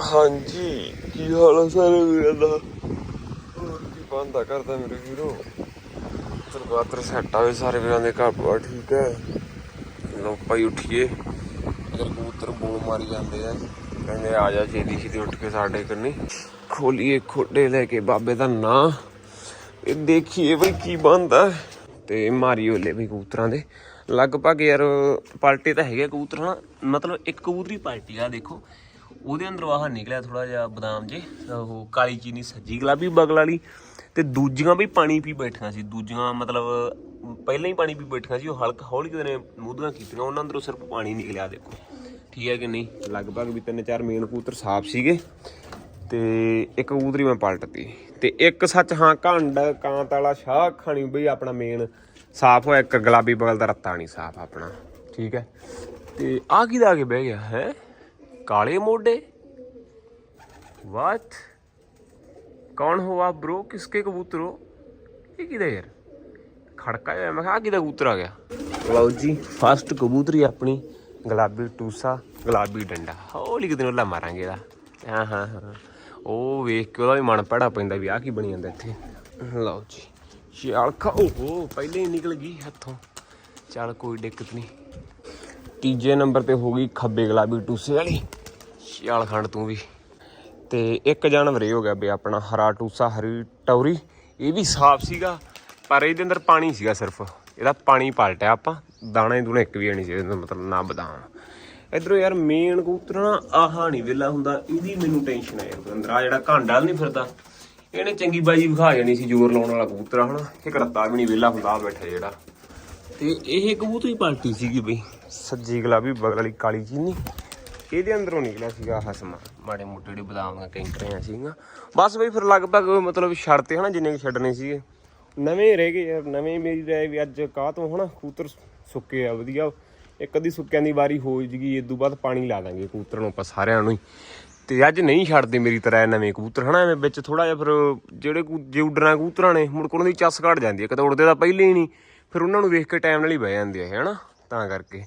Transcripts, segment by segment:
ਹਾਂਜੀ, ਕੀ ਹਾਲ ਹੈ ਸਾਰੇ ਵੀਰਾਂ ਦਾ? ਹੋਰ ਕੀ ਬੰਦਾ ਕਰਦਾ ਮੇਰੇ ਵੀਰੋ। ਸਰਵਾਤਰ ਸੈੱਟ ਆਵੇ ਸਾਰੇ ਵੀਰਾਂ ਦੇ ਘਰ ਪਾ ਠੀਕ ਹੈ? ਲੋ ਭਾਈ ਉੱਠੀਏ। ਇਧਰ ਕਬੂਤਰ ਬੋਲ ਮਾਰੀ ਜਾਂਦੇ ਆ। ਕਹਿੰਦੇ ਆ ਜਾ ਛੇਤੀ ਛੇਤੀ ਉੱਠ ਕੇ ਸਾਡੇ ਕੰਨੀ। ਖੋਲੀਏ ਖੋਡੇ ਲੈ ਕੇ ਬਾਬੇ ਦਾ ਨਾਂ। ਇਹ ਦੇਖੀਏ ਬਈ ਕੀ ਬੰਦਾ ਤੇ ਮਾਰੀ ਹੋਲੇ ਬਈ ਕਬੂਤਰਾਂ ਦੇ। ਲਗਭਗ ਯਾਰ ਪਾਰਟੀ ਤਾਂ ਹੈਗੇ ਕਬੂਤਰ, ਹਨਾ? ਮਤਲਬ ਇੱਕ ਕਬੂਤਰੀ ਪਾਰਟੀ ਆ, ਦੇਖੋ। ਉਹਦੇ ਅੰਦਰੋਂ ਆਹ ਨਿਕਲਿਆ ਥੋੜਾ ਜਿਹਾ ਬਦਾਮ ਜੇ, ਉਹ ਕਾਲੀ ਚੀਨੀ ਸੱਜੀ ਗੁਲਾਬੀ ਬਗਲ ਵਾਲੀ ਤੇ ਦੂਜੀਆਂ ਵੀ ਪਾਣੀ ਪੀ ਬੈਠੀਆਂ ਸੀ, ਦੂਜੀਆਂ ਮਤਲਬ ਪਹਿਲਾਂ ਹੀ ਪਾਣੀ ਪੀ ਬੈਠੀਆਂ ਸੀ, ਉਹ ਹਲਕ ਹੌਲੀ ਜਿਹੇ ਨੇ ਮੂਧੀਆਂ ਕੀਤੀਆਂ, ਉਹਨਾਂ ਅੰਦਰੋਂ ਸਿਰਫ ਪਾਣੀ ਨਿਕਲਿਆ ਦੇਖੋ। ਠੀਕ ਹੈ ਕਿ ਨਹੀਂ? ਲਗਭਗ ਵੀ ਤਿੰਨ ਚਾਰ ਮੇਨ ਕਬੂਤਰ ਸਾਫ਼ ਸੀਗੇ ਤੇ ਇੱਕ ਕਬੂਤਰੀ ਮੈਂ ਪਲਟਤੀ। ਤੇ ਇੱਕ ਸੱਚ ਹਾਂ, ਘੰਡ ਕਾਂਤ ਵਾਲਾ ਸ਼ਾਹ ਖਾਣੀ ਬਈ ਆਪਣਾ ਮੇਨ ਸਾਫ਼ ਹੋਇਆ, ਇੱਕ ਗੁਲਾਬੀ ਬਗਲ ਦਾ ਰੱਤਾ ਨਹੀਂ ਸਾਫ਼ ਆਪਣਾ। ਠੀਕ ਹੈ? ਤੇ ਆ ਕੀ ਦਾ ਕੇ ਬਹਿ ਗਿਆ, ਹੈ? ਕਾਲੇ ਮੋਢੇ? ਵਾਟ ਕੌਣ ਹੋ ਆਪ ਬ్రో ਕਿਸਕੇ ਕਬੂਤਰ ਹੋ? ਇਹ ਕਿਹਦਾ ਯਾਰ? ਖੜਕਾ ਹੋਇਆ ਮੈਂ ਕਿਹਾ ਆਹ ਕਿਹਦਾ ਕਬੂਤਰ ਆ ਗਿਆ? ਲਓ ਜੀ ਫਸਟ ਕਬੂਤਰੀ ਆਪਣੀ ਗੁਲਾਬੀ ਟੂਸਾ, ਗੁਲਾਬੀ ਡੰਡਾ। ਹੌਲੀ ਕਿਤੇ ਨੂੰ ਲਾ ਮਾਰਾਂਗੇ ਇਹਦਾ। ਹਾਂ ਹਾਂ ਹਾਂ। ਉਹ ਵੇਖ ਕੇ ਉਹਦਾ ਵੀ ਮਨ ਪੜਾ ਪੈਂਦਾ ਵੀ ਆ ਕੀ ਬਣੀ ਜਾਂਦਾ ਇੱਥੇ। ਲਓ ਜੀ ਸ਼ਿਆਲ ਖਾ ਓਹੋ, ਪਹਿਲੇ ਹੀ ਨਿਕਲ ਗਈ ਹੱਥੋਂ। ਚੱਲ ਕੋਈ ਦਿੱਕਤ ਨਹੀਂ। ਤੀਜੇ ਨੰਬਰ ਤੇ ਹੋ ਗਈ ਖੱਬੇ ਗੁਲਾਬੀ ਟੂਸੇ ਵਾਲੀ। ਸ਼ਿਆਲ ਖੰਡ ਤੂੰ ਵੀ। ਤੇ ਇੱਕ ਜਾਨਵਰ ਇਹ ਹੋ ਗਿਆ ਬਈ ਆਪਣਾ ਹਰਾ ਟੂਸਾ ਹਰੀ ਟੌਰੀ। ਇਹ ਵੀ ਸਾਫ਼ ਸੀਗਾ, ਪਰ ਇਹਦੇ ਅੰਦਰ ਪਾਣੀ ਸੀਗਾ ਸਿਰਫ। ਇਹਦਾ ਪਾਣੀ ਪਲਟਿਆ ਆਪਾਂ, ਦਾਣੇ ਦੂਣੇ ਇੱਕ ਵੀ ਨਹੀਂ ਸੀ, ਇਹਦੇ ਮਤਲਬ ਨਾ ਬਦਾਮ। ਇਧਰੋਂ ਯਾਰ ਮੇਨ ਕਬੂਤਰ ਨਾ ਆਹਾ ਨਹੀਂ ਵਿਲਾ ਹੁੰਦਾ, ਇਹਦੀ ਮੈਨੂੰ ਟੈਨਸ਼ਨ ਹੈ ਅੰਦਰ ਆ ਜਿਹੜਾ ਘਾਂਡਾ ਨਹੀਂ ਫਿਰਦਾ। ਇਹਨੇ ਚੰਗੀ ਬਾਜੀ ਵਿਖਾ ਜਾਣੀ ਸੀ ਜ਼ੋਰ ਲਾਉਣ ਵਾਲਾ ਕਬੂਤਰ, ਹਨਾ? ਇਹ ਕਰਤਾ ਵੀ ਨਹੀਂ ਵਿਲਾ ਹੁੰਦਾ ਆ ਬੈਠਾ ਜਿਹੜਾ। ਤੇ ਇਹ ਕਬੂਤਰੀ ਪਾਰਟੀ ਸੀਗੀ ਬਈ। ਸੱਜੀ ਗੁਲਾਬੀ ਬਗਲ ਕਾਲੀ ਚੀਨੀ। ਇਹਦੇ ਅੰਦਰੋਂ ਨਿਕਲਿਆ ਸੀਗਾ ਹਸਮਾ ਮਾੜੇ ਮੋਟੇ ਜਿਹੜੇ ਬਦਾਮ ਦੀਆਂ ਕੈਂਕਰੀਆਂ ਸੀਗੀਆਂ ਬਸ ਬਈ ਫਿਰ ਲਗਭਗ ਮਤਲਬ ਛੱਡਤੇ ਹਨਾ, ਜਿੰਨੇ ਕੁ ਛੱਡਣੇ ਸੀਗੇ। ਨਵੇਂ ਰਹਿ ਗਏ ਯਾਰ, ਨਵੇਂ ਮੇਰੀ ਰਾਏ ਵੀ ਅੱਜ ਕਾਹ ਤੋਂ ਹਨਾ ਕੂਤਰ ਸੁੱਕੇ ਆ, ਵਧੀਆ। ਇੱਕ ਅੱਧੀ ਸੁੱਕਿਆਂ ਦੀ ਵਾਰੀ ਹੋ ਜਗੀ ਇਸ ਤੋਂ ਬਾਅਦ ਪਾਣੀ ਲਾ ਦਾਂਗੇ ਕੂਤਰ ਨੂੰ ਆਪਾਂ ਸਾਰਿਆਂ ਨੂੰ ਹੀ। ਤੇ ਅੱਜ ਨਹੀਂ ਛੱਡਦੇ ਮੇਰੀ ਤਰ੍ਹਾਂ ਨਵੇਂ ਕਬੂਤਰ, ਹਨਾ, ਐਵੇਂ ਵਿੱਚ ਥੋੜਾ ਜਿਹਾ ਫਿਰ ਜਿਹੜੇ ਜੇ ਉੱਡਣਾ ਕਬੂਤਰਾਂ ਨੇ, ਮੁੜ ਕੇ ਉਹਨਾਂ ਦੀ ਚੱਸ ਘਟ ਜਾਂਦੀ ਹੈ ਕਦੇ ਉੜਦੇ ਤਾਂ ਪਹਿਲੇ ਹੀ ਨਹੀਂ, ਫਿਰ ਉਹਨਾਂ ਨੂੰ ਵੇਖ ਕੇ ਟਾਈਮ ਨਾਲ ਹੀ ਬਹਿ ਜਾਂਦੇ ਆ ਹਨਾ। ਤਾਂ ਕਰਕੇ।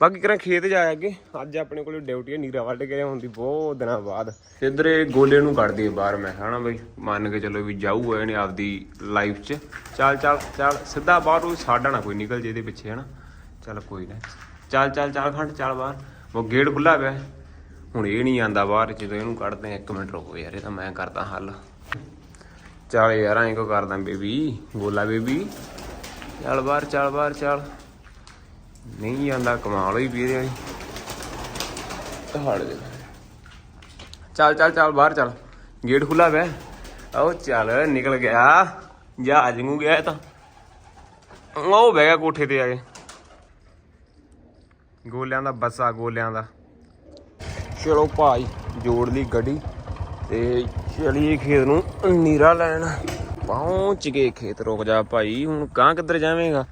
ਬਾਕੀ ਕਰਾਂ ਖੇਤ ਜਾ ਅੱਗੇ। ਅੱਜ ਆਪਣੇ ਕੋਲ ਡਿਊਟੀ ਹੈ ਨੀਰਾ ਵੱਢ ਕੇ ਹੁੰਦੀ ਬਹੁਤ ਦਿਨਾਂ ਬਾਅਦ। ਇੱਧਰ ਇਹ ਗੋਲੇ ਨੂੰ ਕੱਢਦੀ ਦਈਏ ਬਾਹਰ ਮੈਂ, ਹਨਾ ਬਈ? ਮੰਨ ਕੇ ਚੱਲੋ ਵੀ ਜਾਊ ਇਹਨੇ ਆਪਦੀ ਲਾਈਫ 'ਚ। ਚੱਲ ਚੱਲ ਚੱਲ, ਸਿੱਧਾ ਬਾਹਰ ਉਹ ਸਾਡਾ ਨਾ ਕੋਈ ਨਿਕਲ ਜੇ ਇਹਦੇ ਪਿੱਛੇ, ਹਨਾ? ਚੱਲ ਕੋਈ ਨਾ। ਚੱਲ ਚੱਲ ਚੱਲ ਖੰਡ, ਚੱਲ ਬਾਹਰ। ਉਹ ਗੇਟ ਖੁੱਲਾ ਪਿਆ। ਹੁਣ ਇਹ ਨਹੀਂ ਆਂਦਾ ਬਾਹਰ, ਜਦੋਂ ਇਹਨੂੰ ਕੱਢਦੇ ਆ, ਇੱਕ ਮਿੰਟ ਰੁਕੋ ਯਾਰ, ਇਹ ਤਾਂ ਮੈਂ ਕਰਦਾ ਹੱਲ। ਚੱਲ ਯਾਰ, ਐਂ ਕੋ ਕਰਦਾ ਬੇਬੀ? ਗੋਲਾ ਬੇਬੀ। ਚੱਲ ਬਾਹਰ ਚੱਲ ਬਾਹਰ, ਚੱਲ। ਨਹੀਂ ਜਾਂਦਾ ਕਮਾਲ ਹੋਈ ਵੀ ਇਹਦੇ ਹੜ ਦੇ। ਚੱਲ ਚੱਲ ਚੱਲ ਬਾਹਰ ਚੱਲ। ਗੇਟ ਖੁੱਲਾ ਪਿਆ। ਆਓ ਚੱਲ ਨਿਕਲ ਗਿਆ। ਜਹਾਜ਼ ਨੂੰ ਗਿਆ ਤਾਂ। ਉਹ ਬਹਿ ਗਿਆ ਕੋਠੇ ਤੇ ਆ ਕੇ। ਗੋਲਿਆਂ ਦਾ ਬੱਸਾ ਗੋਲਿਆਂ ਦਾ। ਚਲੋ ਭਾਈ ਜੋੜ ਲਈ ਗੱਡੀ ਤੇ ਚਲੀਏ ਖੇਤ ਨੂੰ। ਨੀਰਾ ਲੈਣ। ਪਹੁੰਚ ਗਏ ਖੇਤ। ਰੁਕ ਜਾ ਭਾਈ ਹੁਣ ਕਾਂ ਕਿੱਧਰ ਜਾਵੇਂਗਾ?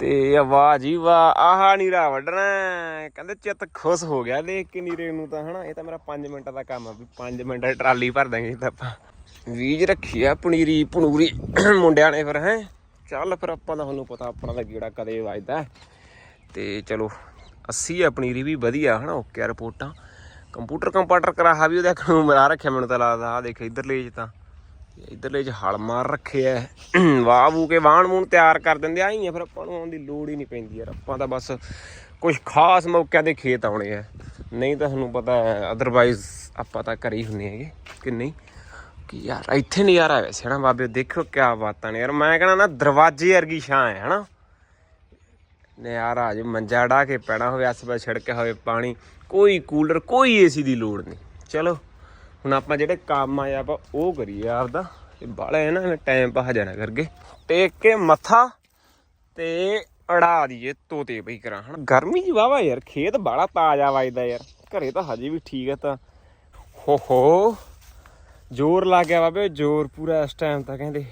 ਤੇ ਵਾਹ ਜੀ ਵਾਹ ਆਹਾ ਨੀਰਾ ਵੱਢਣਾ ਕਹਿੰਦੇ ਚਿੱਤ ਖੁਸ਼ ਹੋ ਗਿਆ ਦੇਖ ਕੇ ਨੀਰੇ ਨੂੰ ਤਾਂ, ਹਨਾ, ਇਹ ਤਾਂ ਮੇਰਾ 5 ਮਿੰਟਾਂ ਦਾ ਕੰਮ ਆ ਵੀ 5 ਮਿੰਟ ਟਰਾਲੀ ਭਰ ਦਾਂਗੇ ਤਾਂ ਆਪਾਂ। ਵੀਜ ਰੱਖੀ ਆ ਪਨੀਰੀ, ਪਨੂਰੀ, ਮੁੰਡਿਆਂ ਨੇ ਫਿਰ, ਹੈ। ਚੱਲ ਫਿਰ ਆਪਾਂ ਦਾ ਤੁਹਾਨੂੰ ਪਤਾ, ਆਪਣਾ ਦਾ ਗੀੜਾ ਕਦੇ ਵੱਜਦਾ ਤੇ ਚਲੋ 80 ਆ ਪਨੀਰੀ ਵੀ ਵਧੀਆ, ਹਨਾ, ਓਕੇ ਆ ਰਿਪੋਰਟਾਂ। ਕੰਪਿਊਟਰ ਕੰਪਾਟਰ ਕਰਾਹਾ ਵੀ ਉਹਦੇ ਅੱਖ ਮਰਾ ਰੱਖਿਆ ਮੈਨੂੰ ਤਾਂ ਲੱਗਦਾ ਆ ਦੇਖ ਇਧਰਲੇ ਚ ਤਾਂ। ਇਧਰਲੇ ਚ ਹਲ ਮਾਰ ਰੱਖਿਆ ਵਾਹ ਵੂ ਕੇ ਵਾਹਣ ਮੂਣ ਤਿਆਰ ਕਰ ਦਿੰਦੇ ਆਈ ਆ ਫਿਰ ਆਪਾਂ ਨੂੰ ਆਉਣ ਦੀ ਲੋੜ ਹੀ ਨਹੀਂ ਪੈਂਦੀ ਯਾਰ। ਆਪਾਂ ਤਾਂ ਬਸ ਕੁਝ ਖਾਸ ਮੌਕਿਆਂ ਦੇ ਖੇਤ ਆਉਣੇ ਆ ਨਹੀਂ ਤਾਂ ਤੁਹਾਨੂੰ ਪਤਾ ਅਦਰਵਾਈਜ਼ ਆਪਾਂ ਤਾਂ ਘਰੇ ਹੀ ਹੁੰਨੇ ਹੈਗੇ, ਕਿ ਨਹੀਂ? ਕਿ ਯਾਰ, ਇੱਥੇ ਨਜ਼ਾਰਾ ਵੈਸੇ ਨਾ ਬਾਬੇ ਦੇਖੋ ਕਿਆ ਬਾਤਾਂ ਨੇ। ਯਾਰ ਮੈਂ ਕਹਣਾ ਨਾ, ਦਰਵਾਜ਼ੇ ਵਰਗੀ ਛਾਂ ਹੈ ਹਨਾ? ਨਜ਼ਾਰਾ ਜੇ ਮੰਜਾ ਢਾ ਕੇ ਪੈਣਾ ਹੋਵੇ, ਆਸ-ਪਾਸ ਛਿੜਕਿਆ ਹੋਵੇ ਪਾਣੀ, ਕੋਈ ਕੂਲਰ, ਕੋਈ ਏਸੀ ਦੀ ਲੋੜ ਨਹੀਂ। ਚਲੋ। ਹੁਣ ਆਪਾਂ ਜਿਹੜੇ ਕੰਮ ਆਏ ਆਪਾਂ ਉਹ ਕਰੀਏ ਆਪਦਾ। ਇਹ ਬਾਲਾ ਹੈ ਨਾ ਟਾਈਮ ਪਾ ਜਾਣਾ ਕਰਕੇ। ਟੇਕ ਕੇ ਮੱਥਾ ਤੇ ਅੜਾ ਦੀਏ ਤੋਤੇ ਬਈ ਕਰਾਂ। ਹਨਾ ਗਰਮੀ ਜੀ ਵਾਵਾ ਯਾਰ, ਖੇਤ ਬਾਲਾ ਤਾਜ਼ਾ ਵੱਜਦਾ ਯਾਰ। ਘਰੇ ਤਾਂ ਹਜੇ ਵੀ ਠੀਕ ਹੈ ਤਾਂ। ਹੋ ਹੋ, ਜ਼ੋਰ ਲੱਗ ਗਿਆ ਬਾਬੇ, ਜ਼ੋਰ ਪੂਰਾ ਇਸ ਟਾਈਮ ਤਾਂ ਕਹਿੰਦੇ।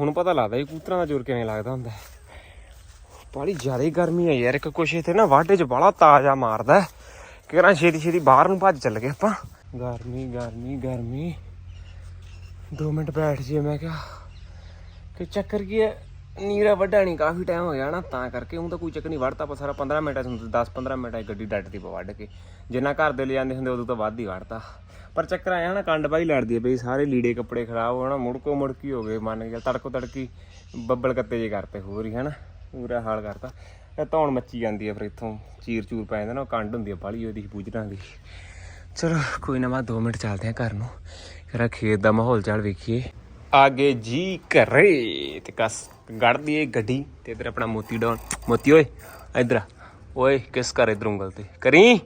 ਹੁਣ ਪਤਾ ਲੱਗਦਾ ਇਹ ਕੂਤਰਾਂ ਦਾ ਜ਼ੋਰ ਕਿਵੇਂ ਲੱਗਦਾ ਹੁੰਦਾ। ਹੈ ਜ਼ਿਆਦਾ ਗਰਮੀ ਹੈ ਯਾਰ, ਇੱਕ ਕੁਛ ਇੱਥੇ ਨਾ ਵਾਢੇ 'ਚ ਬੜਾ ਤਾਜ਼ਾ ਮਾਰਦਾ। ਕਿਹੜਾ ਛੇਤੀ ਛੇਤੀ ਬਾਹਰ ਨੂੰ ਭੱਜ ਚੱਲ ਗਏ ਆਪਾਂ। ਗਰਮੀ ਗਰਮੀ ਗਰਮੀ। 2 ਮਿੰਟ ਬੈਠ ਜੀ ਮੈਂ ਕਿਹਾ, ਕਿ ਚੱਕਰ ਕੀ ਹੈ? ਨੀਰਾ ਵੱਢਾ ਨਹੀਂ ਕਾਫੀ ਟਾਈਮ ਹੋ ਗਿਆ ਨਾ, ਤਾਂ ਕਰਕੇ ਹੁਣ ਤਾਂ ਕੋਈ ਚੱਕਰ ਨਹੀਂ ਵੜਤਾ ਆਪਾਂ ਸਾਰਾ 15 ਮਿੰਟਾਂ ਚ 10 15 ਮਿੰਟਾਂ 'ਚ ਗੱਡੀ ਡੱਟ ਦੀ ਵੱਢ ਕੇ। ਜਿੰਨਾ ਘਰ ਦੇ ਲੈ ਜਾਂਦੇ ਹੁੰਦੇ, ਉਦੋਂ ਤਾਂ ਵੱਧ ਹੀ ਵੜਤਾ ਪਰ ਚੱਕਰ ਆਇਆ ਨਾ, ਕੰਡ ਬਾਈ ਲੜਦੀ ਹੈ ਬਈ, ਸਾਰੇ ਲੀੜੇ ਕੱਪੜੇ ਖਰਾਬ ਹੋਣਾ, ਮੁੜਕੋ ਮੁੜਕੀ ਹੋ ਗਏ, ਮੰਨ ਗਿਆ, ਤੜਕੋ ਤੜਕੀ ਬੱਬਲ ਕੱਤੇ ਜੇ ਕਰਤੇ ਹੋਰ ਹੀ, ਹਨਾ, ਪੂਰਾ ਹਾਲ ਕਰਤਾ। ਇਹ ਧੌਣ ਮੱਚੀ ਜਾਂਦੀ ਹੈ ਫਿਰ ਇੱਥੋਂ ਚੀਰ ਚੂਰ ਪੈ ਜਾਂਦਾ ਨਾ, ਉਹ ਕੰਡ ਹੁੰਦੀ ਹੈ, ਬਾਲੀ ਉਹਦੀ ਬੂਝਣਾ ਦੀ। ਚਲੋ, ਕੋਈ ਨਾ, ਮੈਂ 2 ਮਿੰਟ ਚੱਲਦੇ ਆ ਘਰ ਨੂੰ। ਫਿਰ ਖੇਤ ਦਾ ਮਾਹੌਲ ਚਾਲ ਵੇਖੀਏ। ਆਗੇ ਜੀ ਘਰੇ, ਤੇ ਕਸ ਗੜ ਦੀਏ ਗੱਡੀ, ਤੇ ਇਧਰ ਆਪਣਾ ਮੋਤੀ ਡਾਉਨ ਮੋਤੀ, ਓਏ, ਇਧਰ ਆ। ਓਏ, ਕਿਸ ਕਰ ਇਧਰ ਉਂਗਲ ਤੇ? ਕਰੀ?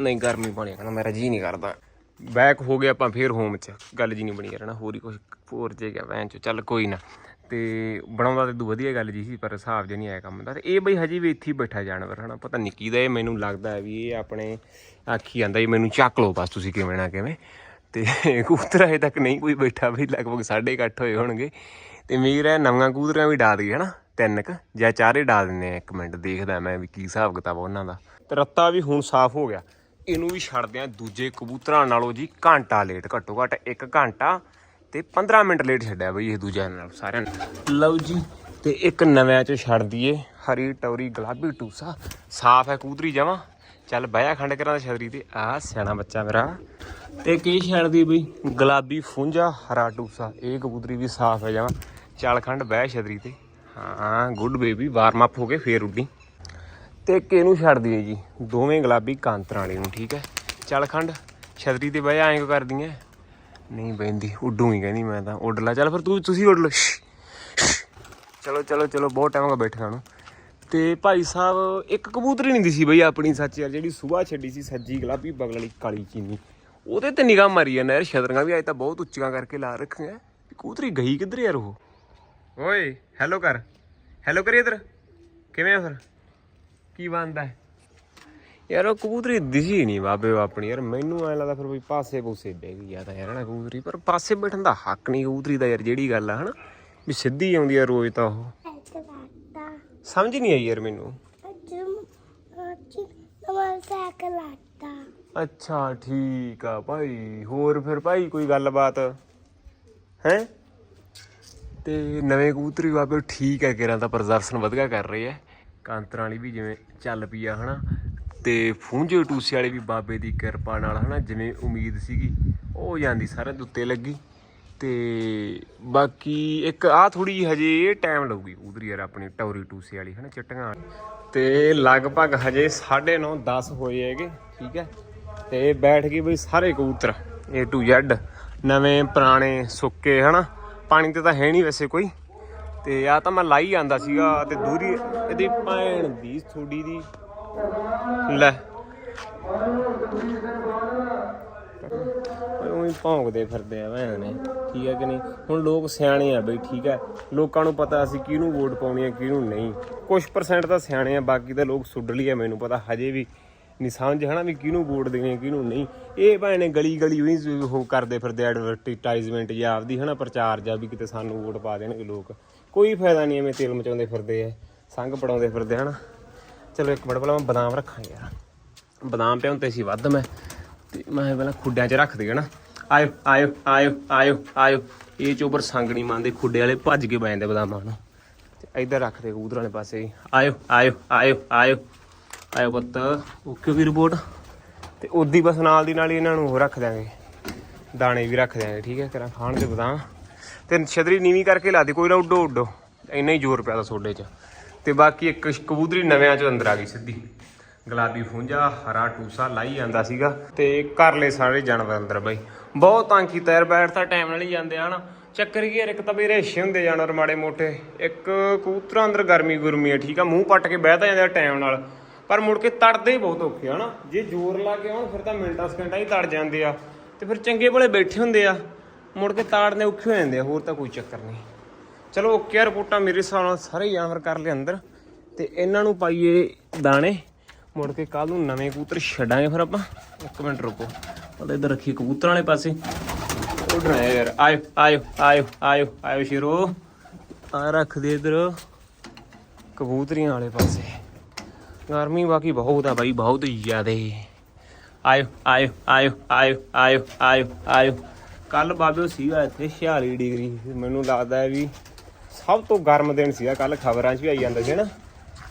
ਨਹੀਂ, ਗਰਮੀ ਪਾਣੀ ਕਹਿੰਦਾ ਮੇਰਾ ਜੀ ਨਹੀਂ ਕਰਦਾ। ਬੈਕ ਹੋ ਗਿਆ ਆਪਾਂ, ਫੇਰ ਹੋਮ ਚ। ਗੱਲ ਜੀ ਨਹੀਂ ਬਣੀ ਕਰਨਾ ਹੋਰ ਹੀ ਕੁਝ ਹੋਰ ਜੇ ਗਿਆ, ਵੈਨ ਚ। ਚੱਲ, ਕੋਈ ਨਾ। ਤੇ ਬਣਾਉਂਦਾ ਤੇ ਦੂ ਵਧੀਆ ਗੱਲ ਜੀ ਸੀ, ਪਰ ਹਿਸਾਬ ਜਿਹਾ ਨਹੀਂ ਆਇਆ ਕੰਮ ਦਾ। ਤੇ ਇਹ ਬਈ ਹਜੇ ਵੀ ਇੱਥੇ ਹੀ ਬੈਠਾ ਜਾਨਵਰ, ਹਨਾ? ਪਤਾ ਨਹੀਂ ਦਾ ਇਹ ਮੈਨੂੰ ਲੱਗਦਾ ਹੈ ਵੀ ਇਹ ਆਪਣੇ ਆਖੀ ਜਾਂਦਾ ਜੀ ਮੈਨੂੰ ਚੱਕ ਲਓ ਬਸ ਤੁਸੀਂ ਕਿਵੇਂ ਨਾ ਕਿਵੇਂ। ਤੇ ਕੂਤਰਾ ਅਜੇ ਤੱਕ ਨਹੀਂ ਕੋਈ ਬੈਠਾ ਬਈ, ਲਗਭਗ 8:30 ਹੋਏ ਹੋਣਗੇ। ਤੇ ਮੇਰਾ ਹੈ, ਨਵੀਆਂ ਕਬੂਤਰਾਂ ਵੀ ਡਾ ਦਈਏ ਹਨਾ? ਤਿੰਨ ਕ, ਜਾਂ ਚਾਰੇ ਡਾ ਦਿੰਦੇ ਆ, ਇੱਕ ਮਿੰਟ ਦੇਖਦਾ ਮੈਂ ਵੀ ਕੀ ਹਿਸਾਬ ਕਿਤਾਬ ਉਹਨਾਂ ਦਾ। ਤੇ ਰੱਤਾ ਵੀ ਹੁਣ ਸਾਫ਼ ਹੋ ਗਿਆ। ਇਹਨੂੰ ਵੀ ਛੱਡਦੇ ਆ ਦੂਜੇ ਕਬੂਤਰਾਂ ਨਾਲੋਂ ਜੀ ਘੰਟਾ ਲੇਟ ਘੱਟੋ ਘੱਟ 1 ਘੰਟਾ। ਤੇ 15 ਮਿੰਟ ਲੇਟ ਛੱਡਿਆ ਬਈ ਇਹ ਦੂਜਿਆਂ ਨਾਲ ਸਾਰਿਆਂ ਨੇ। ਲਓ ਜੀ, ਤੇ ਇੱਕ ਨਵਿਆਂ ਚ ਛੱਡ ਦਈਏ। ਹਰੀ ਟੌਰੀ ਗੁਲਾਬੀ ਟੂਸਾ, ਸਾਫ਼ ਹੈ ਕਬੂਤਰੀ ਜਮਾ। ਚੱਲ ਬਹਿਆ ਖੰਡ ਕਰਾਂ ਦਾ ਛਤਰੀ ਤੇ। ਆ ਸਿਆਣਾ ਬੱਚਾ ਮੇਰਾ। ਤੇ ਕੀ ਛੱਡਦੀ ਬਈ? ਗੁਲਾਬੀ ਫੁੰਝਾ, ਹਰਾ ਟੂਸਾ। ਇਹ ਕਬੂਤਰੀ ਵੀ ਸਾਫ਼ ਹੈ ਜਮਾ। ਚੱਲ ਖੰਡ ਬਹਿ ਛਤਰੀ ਤੇ। ਹਾਂ, ਗੁੱਡ ਬੇਬੀ ਵਾਰਮ ਅਪ ਹੋ ਕੇ ਫੇਰ ਉੱਡੀ। ਤੇ ਇੱਕ ਇਹਨੂੰ ਛੱਡ ਦਈਏ ਜੀ? ਦੋਵੇਂ ਗੁਲਾਬੀ ਕਾਂਤਰਾਂ ਵਾਲੀ ਨੂੰ, ਠੀਕ ਹੈ? ਚੱਲ ਖੰਡ, ਛਤਰੀ ਤੇ ਬਹਿ ਐਂ ਕਿਉਂ ਕਰਦੀ ਐ? ਨਹੀਂ ਬੈਂਦੀ ਉੱਡੂ ਹੀ ਕਹਿੰਦੀ ਮੈਂ ਤਾਂ। ਉੱਡ ਲਾ, ਚੱਲ ਫਿਰ ਤੂੰ, ਤੁਸੀਂ ਉੱਡ ਲਓ। ਚਲੋ ਚਲੋ ਚਲੋ, ਬਹੁਤ ਟਾਈਮ ਹੋ ਗਿਆ ਬੈਠਿਆਂ ਨੂੰ। ਤੇ ਭਾਈ ਸਾਹਿਬ, ਇੱਕ ਕਬੂਤਰੀ ਨਹੀਂ ਦਿਸੀ ਬਈ ਆਪਣੀ ਸੱਚ ਯਾਰ, ਜਿਹੜੀ ਸੁਬਾਹ ਛੱਡੀ ਸੀ ਸੱਜੀ ਗੁਲਾਬੀ, ਬਗਲ ਵਾਲੀ ਕਾਲੀ ਚੀਨੀ। ਉਹਦੇ ਤੇ ਨਿਗਾਹ ਮਾਰੀ ਜਾਂਦਾ ਯਾਰ, ਛਤਰੀਆਂ ਵੀ ਅੱਜ ਤਾਂ ਬਹੁਤ ਉੱਚੀਆਂ ਕਰਕੇ ਲਾ ਰੱਖੀਆਂ। ਕਬੂਤਰੀ ਗਈ ਕਿੱਧਰ ਯਾਰ ਉਹ? ਓਏ ਹੈਲੋ ਕਰ। ਹੈਲੋ ਕਰੀ ਇਧਰ। ਕਿਵੇਂ ਆ ਫਿਰ? ਕੀ ਬੰਦਾ ਹੈ? ਯਾਰ, ਉਹ ਕਬੂਤਰੀ ਦਿਸੀ ਨਹੀਂ ਬਾਬੇ ਉਹ ਆਪਣੀ। ਯਾਰ, ਮੈਨੂੰ ਐ ਲੱਗਦਾ ਫਿਰ ਵੀ ਪਾਸੇ ਪੂਸੇ ਬਹਿ ਗਈ ਆ ਤਾਂ ਯਾਰ ਨਾ ਕਬੂਤਰੀ। ਪਰ ਪਾਸੇ ਬੈਠਣ ਦਾ ਹੱਕ ਨਹੀਂ ਕਬੂਤਰੀ ਦਾ ਯਾਰ, ਜਿਹੜੀ ਗੱਲ ਆ, ਹਨਾ? ਵੀ ਸਿੱਧੀ ਆਉਂਦੀ ਆ ਰੋਜ਼ ਤਾਂ ਉਹ। ਸਮਝ ਨਹੀਂ ਆਈ ਯਾਰ ਮੈਨੂੰ। ਅੱਛਾ, ਠੀਕ ਆ ਭਾਈ। ਹੋਰ ਫਿਰ ਭਾਈ ਕੋਈ ਗੱਲਬਾਤ? ਹੈ? ਤੇ ਨਵੇਂ ਕਬੂਤਰੀ ਬਾਬੇ ਠੀਕ ਹੈ ਕਿਰਾਂ ਦਾ ਪ੍ਰਦਰਸ਼ਨ ਵਧੀਆ ਕਰ ਰਹੇ ਐ ਕਾਂਤਰਾਂ ਵਾਲੀ ਵੀ ਜਿਵੇਂ ਚੱਲ ਪਈ ਆ, ਹਨਾ? ਤੇ ਫੂੰਜੇ ਟੂਸੇ ਵਾਲੀ ਵੀ ਬਾਬੇ ਦੀ ਕਿਰਪਾ ਨਾਲ, ਹਨਾ, ਜਿਵੇਂ ਉਮੀਦ ਸੀਗੀ, ਉਹ ਜਾਂਦੀ ਸਾਰੇ ਦੇ ਉੱਤੇ ਲੱਗੀ। ਤੇ ਬਾਕੀ ਇੱਕ ਆ ਥੋੜੀ ਹਜੇ ਟਾਈਮ ਲਊਗੀ ਕਬੂਤਰੀ ਯਾਰ ਆਪਣੀ ਟੌਰੀ ਟੂਸੇ ਵਾਲੀ, ਹਨਾ, ਚਿੱਟੀਆਂ ਵਾਲੀ। ਤੇ ਲਗਭਗ ਹਜੇ 9:30 10 ਹੋਏ ਹੈਗੇ, ਠੀਕ ਹੈ। ਤੇ ਬੈਠ ਗਏ ਬਈ ਸਾਰੇ ਕਬੂਤਰ, A to Z, ਨਵੇਂ ਪੁਰਾਣੇ ਸੁੱਕੇ, ਹਨਾ। ਪਾਣੀ ਤੇ ਤਾਂ ਹੈ ਨਹੀਂ ਵੈਸੇ ਕੋਈ। ਤੇ ਆ ਤਾਂ ਮੈਂ ਲਾਈ ਆਂਦਾ ਸੀਗਾ, ਤੇ ਦੂਰੀ, ਇਹਦੀ ਭੈਣ ਦੀ ਥੋੜੀ ਦੀ ਲੈ। ਉਹੀ ਭੌਂਕਦੇ ਫਿਰਦੇ ਆ ਭੈਣ ਨੇ ਠੀਕ ਹੈ ਕਿ ਨਹੀਂ? ਹੁਣ ਲੋਕ ਸਿਆਣੇ ਆ ਬਈ, ਠੀਕ ਹੈ? ਲੋਕਾਂ ਨੂੰ ਪਤਾ ਅਸੀਂ ਕਿਹਨੂੰ ਵੋਟ ਪਾਉਣੀ ਹੈ ਕਿਹਨੂੰ ਨਹੀਂ। ਕੁਝ ਪਰਸੈਂਟ ਤਾਂ ਸਿਆਣੇ ਆ, ਬਾਕੀ ਤਾਂ ਲੋਕ ਸੁੱਡਲੀ ਆ, ਮੈਨੂੰ ਪਤਾ ਹਜੇ ਵੀ। ਨਹੀਂ ਸਮਝ ਹਨਾ ਵੀ ਕਿਹਨੂੰ ਵੋਟ ਦੇਣੀ ਹੈ ਕਿਹਨੂੰ ਨਹੀਂ। ਇਹ ਭਾਵੇਂ ਨੇ ਗਲੀ ਗਲੀ ਉਹੀ ਉਹ ਕਰਦੇ ਫਿਰਦੇ ਐਡਵਰਟਾਈਜ਼ਮੈਂਟ ਜਾਂ ਆਪਦੀ ਹਨਾ ਪ੍ਰਚਾਰ ਜਾਂ ਵੀ ਕਿਤੇ ਸਾਨੂੰ ਵੋਟ ਪਾ ਦੇਣਗੇ ਲੋਕ। ਕੋਈ ਫਾਇਦਾ ਨਹੀਂ ਐਵੇਂ ਤੇਲ ਮਚਾਉਂਦੇ ਫਿਰਦੇ ਆ, ਸੰਗ ਪੜਾਉਂਦੇ ਫਿਰਦੇ ਹਨਾ। ਚਲੋ ਇੱਕ ਮਿੰਟ ਪਹਿਲਾਂ ਮੈਂ ਬਦਾਮ ਰੱਖਾਂ ਯਾਰ। ਬਦਾਮ ਪਿਆ ਪਿਆਉਂਦੇ ਸੀ ਵੱਧ ਮੈਂ। ਤੇ ਮੈਂ ਕਿਹਾ ਪਹਿਲਾਂ ਖੁੱਡਿਆਂ 'ਚ ਰੱਖ ਦੇ ਹਨਾ ਆਇਓ ਆਇਓ ਆਇਓ ਆਇਓ ਆਇਓ। ਇਹ ਚੋਬਰ ਸੰਗ ਨਹੀਂ ਮੰਨਦੇ ਖੁੱਡੇ ਵਾਲੇ ਭੱਜ ਕੇ ਬੈ ਜਾਂਦੇ ਬਦਾਮਾਂ ਨੂੰ। ਤੇ ਇੱਧਰ ਰੱਖ ਦੇ ਕਬੂਤਰਾਂ ਵਾਲੇ ਪਾਸੇ। ਹੀ। ਆਇਓ ਆਇਓ ਆਇਓ ਆਇਓ। ਆਇਓ ਪੁੱਤ, ਓਕੇ ਵੀ ਰਿਪੋਰਟ। ਤੇ ਉਦੀ ਬਸ ਨਾਲ ਦੀ ਨਾਲ ਹੀ ਇਹਨਾਂ ਨੂੰ ਉਹ ਰੱਖ ਦਿਆਂਗੇ। ਦਾਣੇ ਵੀ ਰੱਖ ਦਿਆਂਗੇ, ਠੀਕ ਹੈ? ਕਰਾਂ ਖਾਣ ਦੇ ਬਦਾਮ। ਤੇ ਛਤਰੀ ਨੀਵੀਂ ਕਰਕੇ ਲਾ ਦੇ, ਕੋਈ ਨਾ ਉੱਡੋ ਉੱਡੋ। ਇੰਨਾ ਹੀ ਜ਼ੋਰ ਪਿਆ ਦਾ ਸੋਡੇ 'ਚ। ਤੇ ਬਾਕੀ ਇੱਕ ਕਬੂਤਰੀ ਨਵਿਆਂ 'ਚੋਂ ਅੰਦਰ ਆ ਗਈ ਸਿੱਧੀ। ਗੁਲਾਬੀ ਫੁੰਜਾ ਹਰਾ ਟੂਸਾ ਲਾਈ ਜਾਂਦਾ ਸੀਗਾ ਤੇ ਕਰ ਲਏ ਸਾਰੇ ਜਾਨਵਰ ਅੰਦਰ ਬਈ। ਬਹੁਤ ਤੰਗ ਕੀਤਾ ਯਾਰ, ਬੈਠ ਤਾਂ ਟਾਈਮ ਨਾਲ ਹੀ ਜਾਂਦੇ ਹਨ। ਚੱਕਰ ਕੀ ਯਾਰ, ਇੱਕ ਤਾਂ ਵੀ ਰੇਸ਼ੇ ਹੁੰਦੇ ਜਾਨਵਰ ਮਾੜੇ ਮੋਟੇ। ਇੱਕ ਕਬੂਤਰਾਂ ਅੰਦਰ ਗਰਮੀ ਗੁਰਮੀ ਹੈ ਠੀਕ ਆ, ਮੂੰਹ ਪੱਟ ਕੇ ਬਹਿ ਤਾਂ ਜਾਂਦੇ ਟਾਈਮ ਨਾਲ। ਪਰ ਮੁੜ ਕੇ ਤੜਦੇ ਹੀ ਬਹੁਤ ਔਖੇ ਹਨਾ। ਜੇ ਜ਼ੋਰ ਲਾ ਕੇ ਆਉਣ, ਫਿਰ ਤਾਂ ਮਿੰਟਾਂ, ਸਕਿੰਟਾਂ ਹੀ ਤੜ ਜਾਂਦੇ ਆ। ਤੇ ਫਿਰ ਚੰਗੇ ਭਲੇ ਬੈਠੇ ਹੁੰਦੇ ਆ। ਮੁੜ ਕੇ ਤਾੜਨੇ ਔਖੇ ਹੋ ਜਾਂਦੇ ਆ, ਹੋਰ ਤਾਂ ਕੋਈ ਚੱਕਰ ਨਹੀਂ। ਚਲੋ ਓਕੇ ਆ, ਰਿਪੋਰਟਾਂ ਮੇਰੇ ਹਿਸਾਬ ਨਾਲ ਸਾਰੇ ਜਾਨਵਰ ਕਰ ਲਏ ਅੰਦਰ। ਤੇ ਇਹਨਾਂ ਨੂੰ ਪਾਈਏ ਦਾਣੇ। ਮੁੜ ਕੇ ਕੱਲ ਨੂੰ ਨਵੇਂ ਕਬੂਤਰ ਛੱਡਾਂਗੇ ਫਿਰ ਆਪਾਂ। ਇੱਕ ਮਿੰਟ ਰੁਕੋ। ਪਤਾ ਇੱਧਰ ਰੱਖੀ ਕਬੂਤਰਾਂ ਵਾਲੇ ਪਾਸੇ। ਉੱਡਣਾ ਹੈ ਯਾਰ। ਆਇਓ ਆਇਓ ਆਇਓ ਆਇਓ ਆਇਓ ਸ਼ੇਰੋ। ਆ ਰੱਖ ਦੇ ਇੱਧਰ ਕਬੂਤਰੀਆਂ ਵਾਲੇ ਪਾਸੇ। ਗਰਮੀ ਬਾਕੀ ਬਹੁਤ ਆ ਬਾਈ, ਬਹੁਤ ਜ਼ਿਆਦੇ। ਆਇਓ ਆਇਓ ਆਇਓ ਆਇਓ ਆਇਓ ਆਇਓ ਆਇਓ। ਕੱਲ ਬਾਬਿਓ ਸੀਗਾ ਇੱਥੇ 46 ਡਿਗਰੀ। ਮੈਨੂੰ ਲੱਗਦਾ ਹੈ ਵੀ ਸਭ ਤੋਂ ਗਰਮ ਦਿਨ ਸੀਗਾ ਕੱਲ ਖਬਰਾਂ 'ਚ ਵੀ ਆਈ ਜਾਂਦਾ ਸੀ ਨਾ।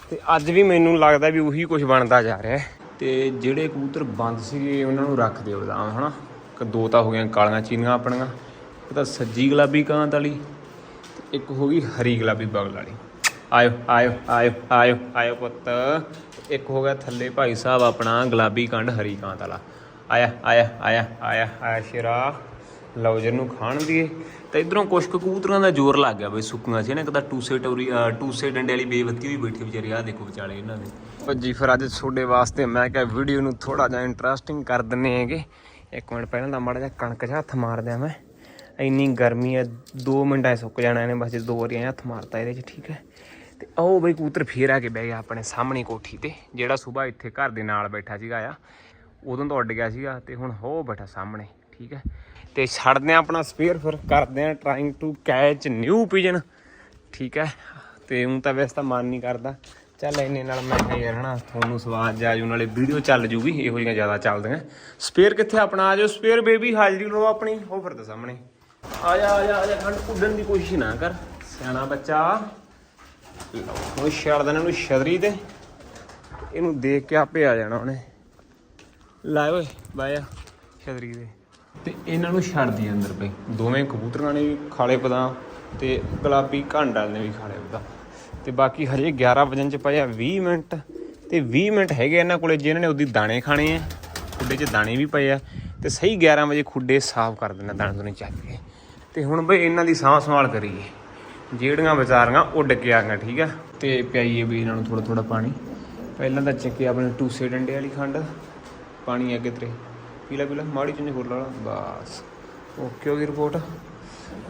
ਤੇ ਅੱਜ ਵੀ ਮੈਨੂੰ ਲੱਗਦਾ ਵੀ ਉਹੀ ਕੁਝ ਬਣਦਾ ਜਾ ਰਿਹਾ ਹੈ। ਤੇ ਜਿਹੜੇ ਕਬੂਤਰ ਬੰਦ ਸੀਗੇ, ਉਹਨਾਂ ਨੂੰ ਰੱਖ ਦਿਓ ਬਦਾਮ, ਹਨਾ? ਇੱਕ ਦੋ ਤਾਂ ਹੋ ਗਈਆਂ ਕਾਲੀਆਂ ਚੀਨੀਆਂ ਆਪਣੀਆਂ, ਇੱਕ ਤਾਂ ਸੱਜੀ ਗੁਲਾਬੀ ਕਾਂਤ ਵਾਲੀ, ਇੱਕ ਹੋ ਗਈ ਹਰੀ ਗੁਲਾਬੀ ਬਗਲ ਵਾਲੀ। ਆਇਓ ਆਇਓ ਆਇਓ ਆਇਓ ਆਇਓ ਪੁੱਤ। ਇੱਕ ਹੋ ਗਿਆ ਥੱਲੇ ਭਾਈ ਸਾਹਿਬ ਆਪਣਾ ਗੁਲਾਬੀ ਕੰਡ, ਹਰੀ ਕਾਂਤ ਵਾਲਾ। ਆਇਆ ਆਇਆ ਆਇਆ ਆਇਆ ਆਇਆ ਸ਼ੇਰਾ। ਲਓ ਜੀ, ਇਹਨੂੰ ਖਾਣ ਦੀਏ ਤਾਂ ਇਧਰੋਂ ਕੁਛ ਕਬੂਤਰਾਂ ਦਾ ਜ਼ੋਰ ਲੱਗ ਗਿਆ ਬਈ ਸੁੱਕੀਆਂ ਸੀ ਨਾ ਇੱਕ ਤਾਂ ਟੂਸੇ ਟੌਰੀ ਟੂਸੇ ਡੰਡੇ ਵਾਲੀ ਬੇਵੱਤੀ ਵੀ ਬੈਠੀ ਵਿਚਾਰੀ ਆ ਦੇਖੋ ਵਿਚਾਲੇ ਇਹਨਾਂ ਦੇ। ਜੀ ਫਿਰ ਅੱਜ ਤੁਹਾਡੇ ਵਾਸਤੇ ਮੈਂ ਕਿਹਾ ਵੀਡੀਓ ਨੂੰ ਥੋੜਾ ਜਿਹਾ ਇੰਟਰਸਟਿੰਗ ਕਰ ਦਿੰਨੇ ਹੈਗੇ। ਇੱਕ ਮਿੰਟ ਪਹਿਲਾਂ ਤਾਂ ਮਾੜਾ ਜਿਹਾ ਕਣਕ 'ਚ ਹੱਥ ਮਾਰ ਦਿਆਂ ਮੈਂ। ਇੰਨੀ ਗਰਮੀ ਹੈ 2 ਮਿੰਟਾਂ 'ਚ ਸੁੱਕ ਜਾਣਾ ਇਹਨੇ, ਬਸ ਦੋ ਵਾਰੀ ਐਂ ਹੱਥ ਮਾਰਤਾ ਇਹਦੇ 'ਚ, ਠੀਕ ਹੈ। ਤੇ ਉਹ ਬਈ ਕੂਤਰ ਫੇਰ ਆ ਕੇ ਬਹਿ ਗਿਆ ਆਪਣੇ ਸਾਹਮਣੇ ਕੋਠੀ ਤੇ, ਜਿਹੜਾ ਸਵੇਰ ਇੱਥੇ ਘਰ ਦੇ ਨਾਲ ਬੈਠਾ ਸੀਗਾ ਆ। ਉਦੋਂ ਤਾਂ ਉੱਡ ਗਿਆ ਸੀਗਾ ਤੇ ਹੁਣ ਹੋ ਬੈਠਾ ਸਾਹਮਣੇ, ਠੀਕ ਹੈ। ਤੇ ਛੱਡਦੇ ਆ ਆਪਣਾ ਸਪੇਅਰ ਫਿਰ, ਕਰਦੇ ਆ trying to catch new pigeon ਠੀਕ ਹੈ? ਤੇ ਹੁਣ ਤਾਂ ਵੈਸੇ ਤਾਂ ਮਨ ਨਹੀਂ ਕਰਦਾ। ਚੱਲ ਇੰਨੇ ਨਾਲ ਮੈਂ ਕਿਹਾ ਯਾਰ ਹਨਾ, ਤੁਹਾਨੂੰ ਸਵਾਦ ਜਾ ਜੂ ਨਾਲੇ ਵੀਡੀਓ ਚੱਲ ਜੂਗੀ, ਇਹੋ ਜਿਹੀਆਂ ਜ਼ਿਆਦਾ ਚੱਲਦੀਆਂ। ਸਪੇਅਰ ਕਿੱਥੇ ਆਪਣਾ? ਆ ਜਾਓ ਸਪੇਅਰ ਬੇਬੀ ਹਾਜ਼ਰੀ ਲਓ ਆਪਣੀ, ਉਹ ਫਿਰ ਤਾਂ ਸਾਹਮਣੇ। ਆ ਜਾ ਆ ਜਾ ਆ ਜਾ, ਖੰਡ ਉੱਡਣ ਦੀ ਕੋਸ਼ਿਸ਼ ਨਾ ਕਰ। ਸਿਆਣਾ ਬੱਚਾ। ਉਹ ਛੱਡ ਦੇਣਾ ਇਹਨੂੰ ਛਦਰੀ ਤੇ। ਇਹਨੂੰ ਦੇਖ ਕੇ ਆਪੇ ਆ ਜਾਣਾ ਉਹਨੇ। ਲੈ ਓਏ ਬਾਇਆ ਛਤਰੀ ਦੇ ਤੇ ਇਹਨਾਂ ਨੂੰ ਛੱਡਦੀ ਅੰਦਰ ਪਈ ਦੋਵੇਂ ਕਬੂਤਰਾਂ ਨੇ ਵੀ ਖਾਲੇ ਪਦਾਂ ਤੇ ਗੁਲਾਬੀ ਘੰਡਾਲ ਨੇ ਵੀ ਖਾਲੇ ਪਦਾਂ। ਤੇ ਬਾਕੀ ਹਜੇ 11 ਵਜਨ ਚ ਪਏ ਆ 20 ਮਿੰਟ। ਤੇ 20 ਮਿੰਟ ਹੈਗੇ ਇਹਨਾਂ ਕੋਲੇ ਜਿਨ੍ਹਾਂ ਨੇ ਉਹਦੀ ਦਾਣੇ ਖਾਣੇ ਆ ਖੁੱਡੇ 'ਚ ਦਾਣੇ ਵੀ ਪਏ ਆ। ਤੇ ਸਹੀ 11 ਵਜੇ ਖੁੱਡੇ ਸਾਫ਼ ਕਰ ਦੇਣਾ ਦਾਣੇ ਦੋਨੇ ਚੱਕ ਕੇ। ਤੇ ਹੁਣ ਬਈ ਇਹਨਾਂ ਦੀ ਸਾਂਭ ਸੰਭਾਲ ਕਰੀਏ। ਜਿਹੜੀਆਂ ਵਿਚਾਰੀਆਂ ਉੱਡ ਕੇ ਆ ਗਈਆਂ ਠੀਕ ਆ? ਤੇ ਪਿਆਈਏ ਵੀ ਇਹਨਾਂ ਨੂੰ ਥੋੜਾ ਥੋੜਾ ਪਾਣੀ। ਪਹਿਲਾਂ ਤਾਂ ਚੱਕੇ ਆਪਣੇ ਟੂਸੇ ਡੰਡੇ ਵਾਲੀ ਖੰਡ। ਪਾਣੀ ਅੱਗੇ ਤੇਰੇ। ਪੀਲਾ ਪੀਲਾ, ਮਾੜੀ ਚੁੰਨੀ ਹੋਰ ਲਾ ਲਾ, ਬਸ। ਓਕੇ ਹੋ ਗਈ ਰਿਪੋਰਟ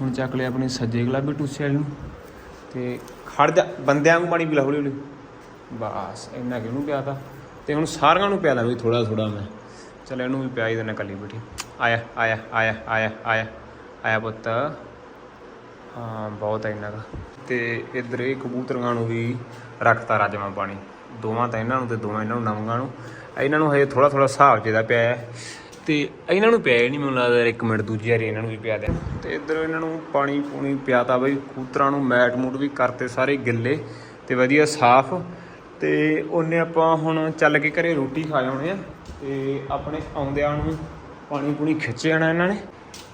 ਹੁਣ ਚੱਕ ਲਿਆ ਆਪਣੇ ਸੱਜੇ ਗੁਲਾਬੀ ਟੂਸੇ ਵਾਲੀ ਨੂੰ। ਤੇ ਖੜ ਜਾ, ਬੰਦਿਆਂ ਨੂੰ ਪਾਣੀ ਪੀਲਾ ਹੌਲੀ ਹੌਲੀ। ਬਸ, ਇੰਨਾ ਕਿ ਉਹਨੂੰ ਪਿਆਦਾ ਤੇ ਹੁਣ ਸਾਰਿਆਂ ਨੂੰ ਪਿਆ ਪਿਆਦਾ ਵੀ ਥੋੜਾ ਥੋੜਾ ਮੈਂ। ਚਲ ਇਹਨੂੰ ਵੀ ਪਿਆ ਹੀ ਦੇਣਾ ਕੱਲੀ ਬੈਠੀ। ਆਇਆ ਆਇਆ ਆਇਆ ਆਇਆ ਆਇਆ। ਆਇਆ ਪੁੱਤ। ਹਾਂ, ਬਹੁਤ ਹੈ ਇਹਨਾਂ ਦਾ ਤੇ ਇਧਰ ਇਹ ਕਬੂਤਰਾਂ ਨੂੰ ਵੀ ਰੱਖਤਾ ਰਾਜਮਾ ਪਾਣੀ। ਦੋਵਾਂ ਤਾਂ ਇਹਨਾਂ ਨੂੰ ਤੇ ਦੋਵਾਂ ਇਹਨਾਂ ਨੂੰ ਨਵੰਗਾਂ ਨੂੰ। ਇਹਨਾਂ ਨੂੰ ਹਜੇ ਥੋੜਾ ਥੋੜਾ ਹਿਸਾਬ ਜਿਹਦਾ ਪਿਆ ਹੈ। ਤੇ ਇਹਨਾਂ ਨੂੰ ਪਿਆ ਹੀ ਨਹੀਂ, ਮੈਨੂੰ ਲੱਗਦਾ ਯਾਰ ਇੱਕ ਮਿੰਟ ਦੂਜੀ ਵਾਰੀ ਇਹਨਾਂ ਨੂੰ ਵੀ ਪਿਆ ਦੇ। ਤੇ ਇਧਰ ਇਹਨਾਂ ਨੂੰ ਪਾਣੀ ਪੂਣੀ ਪਿਆਤਾ ਬਈ, ਕੂਤਰਾਂ ਨੂੰ ਮੈਟ ਮੂਟ ਵੀ ਕਰਤੇ ਸਾਰੇ ਗਿੱਲੇ ਤੇ ਵਧੀਆ ਸਾਫ਼। ਤੇ ਉਹਨੇ ਆਪਾਂ ਹੁਣ ਚੱਲ ਕੇ ਘਰੇ ਰੋਟੀ ਖਾ ਆਉਣੇ ਆ ਤੇ ਆਪਣੇ ਆਉਂਦਿਆਂ ਨੂੰ ਪਾਣੀ ਪੂਣੀ ਖਿੱਚ ਜਾਣਾ ਇਹਨਾਂ ਨੇ।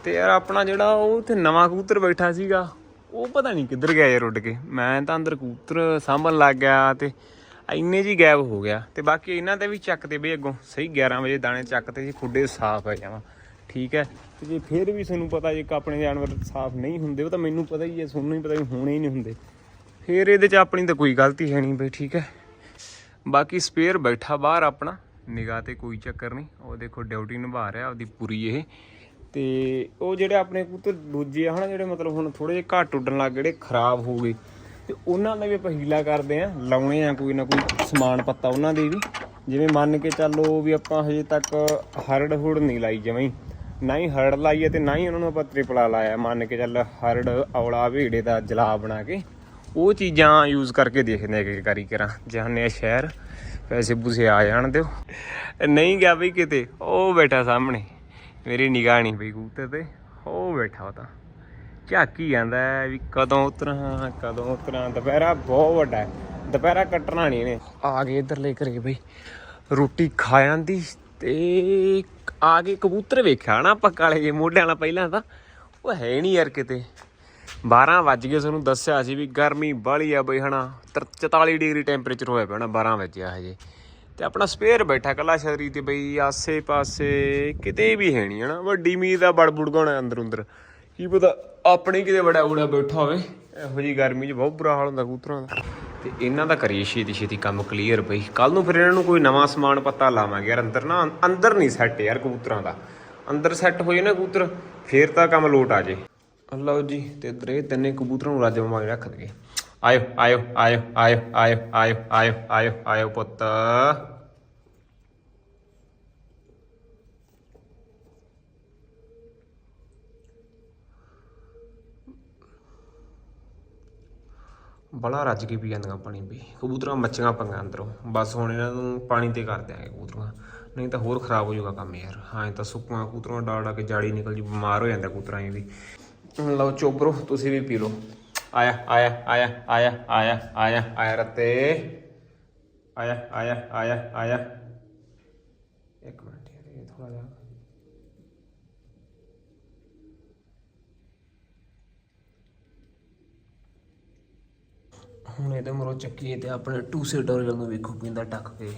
ਤੇ ਯਾਰ ਆਪਣਾ ਜਿਹੜਾ ਉਹ ਤੇ ਨਵਾਂ ਕਬੂਤਰ ਬੈਠਾ ਸੀਗਾ, ਉਹ ਪਤਾ ਨਹੀਂ ਕਿੱਧਰ ਗਿਆ ਯਾਰ ਉੱਡ ਕੇ। ਮੈਂ ਤਾਂ ਅੰਦਰ ਕਬੂਤਰ ਸਾਂਭਣ ਲੱਗ ਗਿਆ ਤੇ ਇੰਨੇ ਜੀ ਗਾਇਬ ਹੋ ਗਿਆ ਤੇ ਬਾਕੀ ਇਹਨਾਂ ਤੇ ਵੀ ਚੱਕ ਚੱਕਦੇ ਬਈ ਅੱਗੋਂ ਸਹੀ 11 ਵਜੇ ਦਾਣੇ ਚੱਕ ਚੱਕਤੇ ਜੀ ਖੁੱਡੇ ਸਾਫ਼ ਹੈ ਜਾਵਾਂ। ਠੀਕ ਹੈ? ਤੇ ਜੇ ਫੇਰ ਵੀ ਤੁਹਾਨੂੰ ਪਤਾ ਜੇ ਆਪਣੇ ਜਾਨਵਰ ਸਾਫ਼ ਨਹੀਂ ਹੁੰਦੇ, ਉਹ ਤਾਂ ਮੈਨੂੰ ਪਤਾ ਹੀ ਹੈ, ਤੁਹਾਨੂੰ ਹੀ ਪਤਾ ਵੀ ਹੋਣੇ ਹੀ ਨਹੀਂ ਹੁੰਦੇ। ਫੇਰ ਇਹਦੇ 'ਚ ਆਪਣੀ ਤਾਂ ਕੋਈ ਗਲਤੀ ਹੈ ਨਹੀਂ ਬਈ, ਠੀਕ ਹੈ? ਬਾਕੀ ਸਪੇਅਰ ਬੈਠਾ ਬਾਹਰ ਆਪਣਾ, ਨਿਗਾਹ ਤੇ ਕੋਈ ਚੱਕਰ ਨਹੀਂ। ਉਹ ਦੇਖੋ ਡਿਊਟੀ ਨਿਭਾ ਰਿਹਾ ਆਪਦੀ ਪੂਰੀ ਇਹ। ਤੇ ਉਹ ਜਿਹੜੇ ਆਪਣੇ ਕਬੂਤਰ ਦੂਜੇ ਆ ਹਨਾ, ਜਿਹੜੇ ਮਤਲਬ ਹੁਣ ਥੋੜੇ ਜਿਹਾ ਘੱਟ ਉੱਡਣ ਲੱਗ ਗਏ, ਜਿਹੜੇ ਖਰਾਬ ਹੋ ਗਏ ਤੇ ਉਹਨਾਂ ਦਾ ਵੀ ਆਪਾਂ ਹੀਲਾ ਕਰਦੇ ਆ, ਲਾਉਣੇ ਆ ਕੋਈ ਨਾ ਕੋਈ ਸਮਾਨ ਪੱਤਾ ਉਹਨਾਂ ਦੇ ਵੀ। ਜਿਵੇਂ ਮੰਨ ਕੇ ਚੱਲੋ ਵੀ ਆਪਾਂ ਹਜੇ ਤੱਕ ਹਰੜ ਹੁੜ ਨਹੀਂ ਲਾਈ ਜਮਾਂ ਨਾ ਹੀ ਹਰੜ ਲਾਈ ਹੈ ਤੇ ਨਾ ਹੀ ਉਹਨਾਂ ਨੂੰ ਆਪਾਂ ਤ੍ਰਿਪਲਾ ਲਾਇਆ। ਮੰਨ ਕੇ ਚੱਲ ਹਰੜ, ਔਲਾ, ਭੀੜੇ ਦਾ ਜਲਾ ਬਣਾ ਕੇ ਉਹ ਚੀਜ਼ਾਂ ਯੂਜ਼ ਕਰਕੇ ਦੇਖਦੇ ਆ ਕਿ ਕਰੀ ਕਰਾਂ ਜਾਣੇ ਸ਼ਹਿਰ, ਪੈਸੇ ਪੂਸੇ ਆ ਜਾਣ ਦਿਓ। ਨਹੀਂ ਗਿਆ ਬਈ ਕਿਤੇ, ਉਹ ਬੈਠਾ ਸਾਹਮਣੇ। ਮੇਰੀ ਨਿਗਾਹ ਨਹੀਂ ਬਈ ਕੂਤੇ ਤੇ, ਉਹ ਬੈਠਾ ਉਹ ਤਾਂ। ਝਾਕੀ ਜਾਂਦਾ ਵੀ ਕਦੋਂ ਉਤਰਾਂ ਕਦੋਂ ਉਤਰਾਂ। ਦੁਪਹਿਰਾ ਬਹੁਤ ਵੱਡਾ ਹੈ। ਦੁਪਹਿਰਾ ਕੱਟਣਾ ਨਹੀਂ ਇਹਨੇ। ਆ ਗਏ ਇਧਰਲੇ ਘਰੇ ਬਈ। ਰੋਟੀ ਖਾ ਜਾਂਦੀ ਤੇ ਆ ਕੇ ਕਬੂਤਰ ਵੇਖਿਆ ਨਾ ਆਪਾਂ ਕਾਲੇ ਜੇ ਮੋਢਿਆਂ ਵਾਲਾ ਪਹਿਲਾਂ ਤਾਂ। ਉਹ ਹੈ ਨਹੀਂ ਯਾਰ ਕਿਤੇ। 12 ਵੱਜ ਗਏ, ਸਾਨੂੰ ਦੱਸਿਆ ਸੀ ਵੀ ਗਰਮੀ ਬਾਲੀ ਆ ਬਈ ਹਨਾ। 44 ਡਿਗਰੀ ਟੈਂਪਰੇਚਰ ਹੋਇਆ ਪਿਆ ਨਾ 12 ਵਜੇ ਹਜੇ। ਤੇ ਆਪਣਾ ਸਪੇਅਰ ਬੈਠਾ ਕੱਲਾ ਸ਼ਤਰੀ ਤੇ ਬਈ ਆਸੇ ਪਾਸੇ ਕਿਤੇ ਵੀ ਹੈ ਨਹੀਂ ਹਨਾ। ਵੱਡੀ ਮੀਰ ਦਾ ਬੜ ਬੁੜਗਾਉਣਾ ਅੰਦਰ ਅੰਦਰ ਕੀ ਪਤਾ ਆਪਣੇ ਕਿਤੇ ਬੜਾ ਬੁੜਾ ਬੈਠਾ ਹੋਵੇ। ਇਹੋ ਜੀ ਗਰਮੀ 'ਚ ਬਹੁਤ ਬੁਰਾ ਹਾਲ ਹੁੰਦਾ ਕਬੂਤਰਾਂ ਦਾ। ਤੇ ਇਹਨਾਂ ਦਾ ਕਰੀਏ ਛੇਤੀ ਛੇਤੀ ਕੰਮ ਕਲੀਅਰ ਬਈ। ਕੱਲ ਨੂੰ ਫਿਰ ਇਹਨਾਂ ਨੂੰ ਕੋਈ ਨਵਾਂ ਸਮਾਨ ਪਤਾ ਲਾਵਾਂਗੇ ਯਾਰ ਅੰਦਰ ਨਾ ਅੰਦਰ ਨਹੀਂ ਸੈੱਟ ਯਾਰ ਕਬੂਤਰਾਂ ਦਾ। ਅੰਦਰ ਸੈੱਟ ਹੋ ਜੇ ਨਾ ਕਬੂਤਰ ਫੇਰ ਤਾਂ ਕੰਮ ਲੋਟ ਆ ਜੇ। ਲਓ ਜੀ ਤੇ ਇੱਧਰ ਇਹ ਤਿੰਨੇ ਕਬੂਤਰਾਂ ਨੂੰ ਰਾਜਾ ਮਾਰ ਰੱਖ ਦਗੇ ਆਇਓ ਆਇਓ ਆਇਓ ਆਇਓ ਆਇਓ ਆਇਓ ਆਇਓ ਆਇਓ ਆਇਓ ਪੁੱਤ। ਬੜਾ ਰੱਜ ਕੇ ਪੀ ਜਾਂਦੀਆਂ ਪਾਣੀ ਵੀ, ਕਬੂਤਰਾਂ ਮੱਛੀਆਂ ਪੰਗਾ ਅੰਦਰੋਂ। ਬਸ ਹੁਣ ਇਹਨਾਂ ਨੂੰ ਪਾਣੀ ਤੇ ਕਰ ਦਿਆਂਗੇ ਕਬੂਤਰਾਂ। ਨਹੀਂ ਤਾਂ ਹੋਰ ਖਰਾਬ ਹੋ ਜਾਊਗਾ ਕੰਮ ਯਾਰ। ਹਾਂ ਤਾਂ ਸੁੱਕੀਆਂ ਕਬੂਤਰਾਂ ਡਾਲ ਡਾ ਕੇ ਜਾੜੀ ਨਿਕਲ ਜੂ, ਬਿਮਾਰ ਹੋ ਜਾਂਦਾ ਕਬੂਤਰਾਂ ਇਹ ਵੀ। ਹੁਣ ਲਓ ਚੋਬਰੋ, ਤੁਸੀਂ ਵੀ ਪੀ ਲਓ। ਆਇਆ ਆਇਆ ਆਇਆ ਆਇਆ ਆਇਆ ਆਇਆ ਆਇਆ ਰਤੇ। ਆਇਆ ਆਇਆ ਆਇਆ ਆਇਆ। ਇੱਕ ਮਿੰਟ ਯਾਰ, ਇਹ ਥੋੜਾ ਜਿਹਾ ਹੁਣ ਇਹਦੇ ਮਰੋ ਚੱਕੀਏ ਤੇ ਆਪਣੇ ਟੂਸੇ ਟੋਰੀਅਲ ਨੂੰ ਵੇਖੋ ਪਿੰਦਾ ਟੱਕ ਕੇ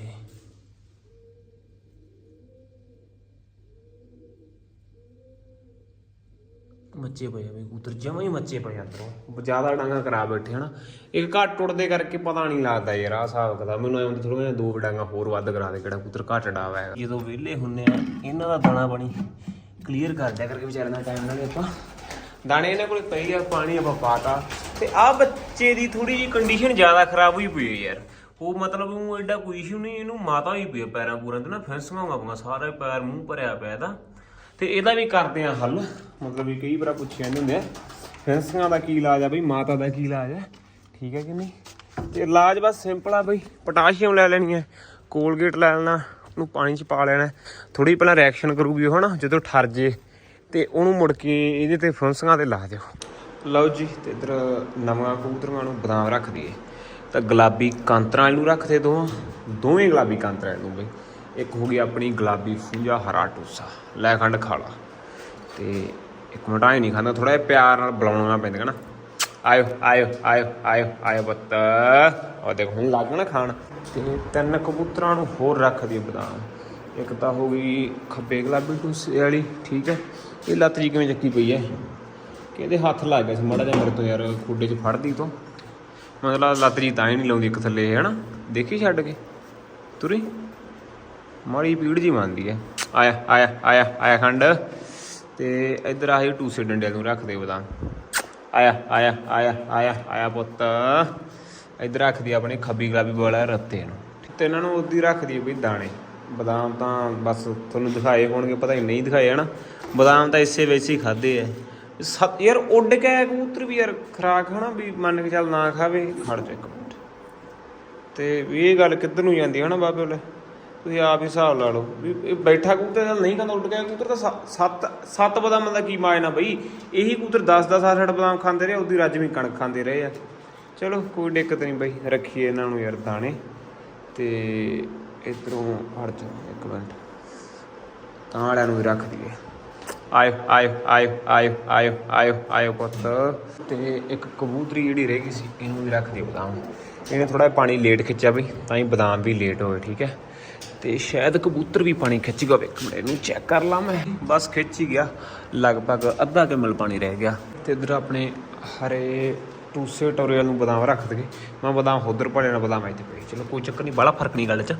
ਮੱਚੇ ਪਏ ਆ ਵੀ ਕਬੂਤਰ ਜਮਾਂ ਹੀ ਮੱਚੇ ਪਏ ਆ ਅੰਦਰੋਂ। ਜ਼ਿਆਦਾ ਡਾਂਗਾ ਕਰਾ ਬੈਠੇ ਹਨਾ। ਇੱਕ ਘੱਟ ਟੁੱਟਦੇ ਕਰਕੇ ਪਤਾ ਨਹੀਂ ਲੱਗਦਾ ਯਾਰ ਆਹ ਹਿਸਾਬ ਕਿਤਾਬ। ਮੈਨੂੰ ਐਂ ਥੋੜਾ ਜਿਹਾ ਦੋ ਡਾਂਗਾ ਹੋਰ ਵੱਧ ਕਰਾ ਦੇ ਕਿਹੜਾ ਕਬੂਤਰ ਘੱਟ ਡਾਵਾ ਹੈ ਜਦੋਂ ਵਿਹਲੇ ਹੁੰਨੇ ਆ ਇਹਨਾਂ ਦਾ ਦਾਣਾ ਪਾਣੀ ਕਲੀਅਰ ਕਰ ਦਿਆ ਕਰਕੇ ਵਿਚਾਰਿਆਂ ਦਾ ਟਾਈਮ ਨਾਲ ਆਪਾਂ। ਦਾਣੇ ਇਹਨਾਂ ਕੋਲ ਪਈ ਆ, ਪਾਣੀ ਆਪਾਂ ਪਾਤਾ। ਤੇ ਆ ਬੱਚੇ ਦੀ ਥੋੜੀ ਜੀ ਕੰਡੀਸ਼ਨ ਜ਼ਿਆਦਾ ਖਰਾਬ ਹੋਈ ਪਈ ਹੈ ਯਾਰ। ਉਹ ਮਤਲਬ ਉਹ ਐਡਾ ਕੋਈ ਇਸ਼ੂ ਨਹੀਂ, ਇਹਨੂੰ ਮਾਤਾ ਹੋਈ ਪਈ ਆ ਪੈਰਾਂ ਪੂਰਾਂ ਤੇ ਨਾ, ਫੈਂਸੀਆਂ ਵਾਂਗੂਆਂ ਸਾਰਾ ਪੈਰ ਮੂੰਹ ਭਰਿਆ ਪਿਆ ਇਹਦਾ। ਤੇ ਇਹਦਾ ਵੀ ਕਰਦੇ ਆ ਹੱਲ। ਮਤਲਬ ਵੀ ਕਈ ਵਾਰ ਪੁੱਛਿਆ ਨਹੀਂ ਹੁੰਦੇ। ਫੈਂਸੀਆਂ ਦਾ ਕੀ ਇਲਾਜ ਆ ਬਈ? ਮਾਤਾ ਦਾ ਕੀ ਇਲਾਜ ਹੈ ਠੀਕ ਹੈ ਕਿ ਨਹੀਂ? ਤੇ ਇਲਾਜ ਬਸ ਸਿੰਪਲ ਆ ਬਈ। ਪੋਟਾਸ਼ੀਅਮ ਲੈ ਲੈਣੀ ਹੈ। ਕੋਲਗੇਟ ਲੈ ਲੈਣਾ, ਉਹਨੂੰ ਪਾਣੀ 'ਚ ਪਾ ਲੈਣਾ। ਥੋੜੀ ਪਹਿਲਾਂ ਰਿਐਕਸ਼ਨ ਕਰੂਗੀ ਉਹ, ਹਨਾ? ਜਦੋਂ ਠਰ ਜੇ। ਤੇ ਉਹਨੂੰ ਮੁੜ ਕੇ ਇਹਦੇ ਤੇ ਫੁੰਸੀਆਂ ਤੇ ਲਾ ਦਿਓ। ਲਓ ਜੀ, ਤੇ ਇਧਰ ਨਵਾਂ ਕਬੂਤਰਾਂ ਨੂੰ ਬਦਾਮ ਰੱਖ ਦਈਏ। ਤਾਂ ਗੁਲਾਬੀ ਕਾਂਤਰਾਂ ਨੂੰ ਰੱਖਦੇ ਦੋ। ਦੋਵੇਂ ਗੁਲਾਬੀ ਕਾਂਤਰਾਂ ਨੂੰ ਬਈ। ਇੱਕ ਹੋ ਗਈ ਆਪਣੀ ਗੁਲਾਬੀ ਫੂਜਾ, ਹਰਾ ਟੂਸਾ। ਲੈ ਖੰਡ ਖਾਲਾ ਤੇ ਇੱਕ ਮਿੰਟ ਆਏ ਨਹੀਂ ਖਾਂਦਾ ਥੋੜਾ ਜਿਹਾ ਪਿਆਰ ਨਾਲ ਬੁਲਾਉਣਾ ਪੈਂਦਾ ਨਾ। ਆਇਓ ਆਇਓ ਆਇਓ ਆਇਓ ਆਇਓ ਬੱਤ ਉਹ ਦੇਖੋ, ਹੁਣ ਲੱਗ ਨਾ ਖਾਣ। ਤੇ ਤਿੰਨ ਕਬੂਤਰਾਂ ਨੂੰ ਹੋਰ ਰੱਖ ਦਈਏ ਬਦਾਮ। ਇੱਕ ਤਾਂ ਹੋ ਗਈ ਖੱਬੇ ਗੁਲਾਬੀ ਟੂਸੇ ਵਾਲੀ, ਠੀਕ ਹੈ। ਇਹ ਲੱਤ ਜੀ ਕਿਵੇਂ ਚੱਕੀ ਪਈ ਹੈ ਕਿ ਹੱਥ ਲੱਗ ਗਿਆ ਸੀ? ਮਾੜਾ ਜਿਹਾ ਮੇਰੇ ਤੋਂ ਯਾਰ ਖੁੱਡੇ 'ਚ ਫੜਦੀ ਤੋਂ। ਮਤਲਬ ਲੱਤ ਜੀ ਤਾਂ ਹੀ ਨਹੀਂ ਲਾਉਂਦੀ ਇੱਕ ਥੱਲੇ ਇਹ ਹਨਾ? ਦੇਖੀ ਛੱਡ ਕੇ? ਤੁਰੀ? ਮਾੜੀ ਪੀੜ ਜੀ ਮੰਨਦੀ ਹੈ ਆਇਆ ਆਇਆ ਆਇਆ ਆਇਆ ਖੰਡ। ਤੇ ਇੱਧਰ ਆਹੀ ਟੂਸੇ ਡੰਡੇ ਨੂੰ ਰੱਖ ਦੇ ਬਦਾਮ। ਆਇਆ ਆਇਆ ਆਇਆ ਆਇਆ ਆਇਆ ਪੁੱਤ। ਇੱਧਰ ਰੱਖ ਦੀ ਆਪਣੇ ਖੱਬੀ ਗੁਲਾਬੀ ਵਾਲਾ ਰੱਤੇ ਨੂੰ। ਤੇ ਇਹਨਾਂ ਨੂੰ ਉਦੀ ਰੱਖ ਦੀ ਵੀ ਦਾਣੇ। ਬਦਾਮ ਤਾਂ ਬਸ ਤੁਹਾਨੂੰ ਦਿਖਾਏ ਹੋਣਗੇ, ਪਤਾ ਹੀ ਨਹੀਂ ਦਿਖਾਏ, ਹਨਾ? ਬਦਾਮ ਤਾਂ ਇਸੇ ਵਿੱਚ ਹੀ ਖਾਦੇ ਐ ਸੱਤ ਯਾਰ ਉੱਡ ਕੇ ਆਇਆ ਕਬੂਤਰ ਵੀ ਯਾਰ, ਖਰਾਕ ਹਨਾ ਵੀ ਮੰਨ ਕੇ ਚੱਲ ਨਾ ਖਾਵੇ, ਖੜ ਜਾ ਇੱਕ ਮਿੰਟ। ਤੇ ਵੀ ਇਹ ਗੱਲ ਕਿੱਧਰ ਨੂੰ ਜਾਂਦੀ ਹੈ ਨਾ ਬਾਬੇ ਕੋਲੇ ਤੁਸੀਂ ਆਪ ਹੀ ਹਿਸਾਬ ਲਾ ਲਓ। ਵੀ ਇਹ ਬੈਠਾ ਕਬੂਤਰ ਨਾਲ ਨਹੀਂ ਖਾਂਦਾ, ਉੱਡ ਗਿਆ ਕਬੂਤਰ ਤਾਂ ਸੱਤ ਸੱਤ ਬਦਾਮਾਂ ਦਾ ਕੀ ਮਾਇਨਾ ਬਈ? ਇਹੀ ਕਬੂਤਰ 10 10 8 ਬਦਾਮ ਖਾਂਦੇ ਰਹੇ, ਉਹਦੀ ਰੱਜ ਵੀ ਕਣਕ ਖਾਂਦੇ ਰਹੇ ਆ। ਚਲੋ, ਕੋਈ ਦਿੱਕਤ ਨਹੀਂ ਬਈ, ਰੱਖੀਏ ਇਹਨਾਂ ਨੂੰ ਯਾਰ ਦਾਣੇ। ਤੇ ਇਧਰੋਂ ਹਟ ਜਾ ਇੱਕ ਮਿੰਟ। ਤਾਂ ਵਾਲਿਆਂ ਨੂੰ ਵੀ ਰੱਖ ਦਈਏ। ਆਇਓ ਆਇਓ ਆਇਓ ਆਇਓ ਆਇਓ ਆਇਓ ਆਇਓ ਪੁੱਤ। ਤੇ ਇੱਕ ਕਬੂਤਰੀ ਜਿਹੜੀ ਰਹਿ ਗਈ ਸੀ, ਇਹਨੂੰ ਵੀ ਰੱਖ ਦਿਓ ਬਦਾਮ। ਇਹਨੇ ਥੋੜਾ ਪਾਣੀ ਲੇਟ ਖਿੱਚਿਆ ਵੀ ਤਾਂ ਹੀ ਬਦਾਮ ਵੀ ਲੇਟ ਹੋਏ, ਠੀਕ ਹੈ? ਤੇ ਸ਼ਾਇਦ ਕਬੂਤਰ ਵੀ ਪਾਣੀ ਖਿੱਚ ਗਿਆ ਵੇਖ ਮੈਂ ਇਹਨੂੰ ਚੈੱਕ ਕਰ ਲਾਂ ਮੈਂ। ਬਸ ਖਿੱਚ ਹੀ ਗਿਆ। ਲਗਭਗ ਅੱਧਾ ਕਿਮਲ ਪਾਣੀ ਰਹਿ ਗਿਆ। ਤੇ ਇਧਰ ਆਪਣੇ ਹਰੇ ਟੂਸੇ ਟੋਰੀਅਲ ਨੂੰ ਬਦਾਮ ਰੱਖ ਦਗੇ। ਮੈਂ ਬਦਾਮ ਉਧਰ ਪੜੇ ਨਾਲ ਬਦਾਮ ਇੱਥੇ ਪਏ। ਚਲੋ, ਕੋਈ ਚੱਕਰ ਨਹੀਂ ਬਾਲਾ ਫ਼ਰਕ ਨਹੀਂ ਗੱਲ 'ਚ।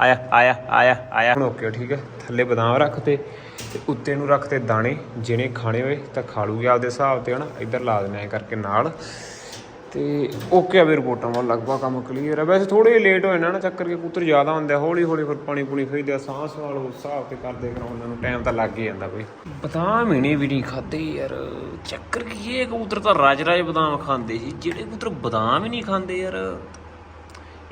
ਆਇਆ ਆਇਆ ਆਇਆ ਆਇਆ। ਹੁਣ ਓਕੇ ਠੀਕ ਹੈ। ਥੱਲੇ ਬਦਾਮ ਰੱਖਤੇ ਤੇ ਉੱਤੇ ਨੂੰ ਰੱਖਤੇ ਦਾਣੇ ਜਿਹਨੇ ਖਾਣੇ ਹੋਏ ਤਾਂ ਖਾ ਲੂਗੇ ਆਪਦੇ ਹਿਸਾਬ ਤੇ ਹਨਾ, ਇੱਧਰ ਲਾ ਦੇਣਾ ਐ ਕਰਕੇ ਨਾਲ। ਤੇ ਓਕੇ ਆ ਵੀ ਰਿਪੋਰਟਾਂ ਵੱਲ ਲਗਭਗ ਕੰਮ ਕਲੀਅਰ ਆ। ਵੈਸੇ ਥੋੜੇ ਲੇਟ ਹੋਏ ਨਾ ਨਾ, ਚੱਕਰ ਕੇ ਕਬੂਤਰ ਜ਼ਿਆਦਾ ਹੁੰਦੇ ਹੌਲੀ ਹੌਲੀ ਫਿਰ ਪਾਣੀ ਪੂਣੀ ਖਰੀਦਿਆ ਸਾਹ ਸਵਾਲ ਉਸ ਹਿਸਾਬ ਤੇ ਕਰਦੇ ਕਰਾਉਣ ਨੂੰ ਟਾਈਮ ਤਾਂ ਲੱਗ ਹੀ ਜਾਂਦਾ ਬਈ। ਬਦਾਮ ਇਹਨੇ ਵੀ ਨਹੀਂ ਖਾਦੇ ਯਾਰ, ਚੱਕਰ ਕੀ ਇਹ ਕਬੂਤਰ ਤਾਂ ਰਾਜ ਰਾਜ ਬਦਾਮ ਖਾਂਦੇ ਸੀ, ਜਿਹੜੇ ਕਬੂਤਰ ਬਦਾਮ ਹੀ ਨਹੀਂ ਖਾਂਦੇ ਯਾਰ।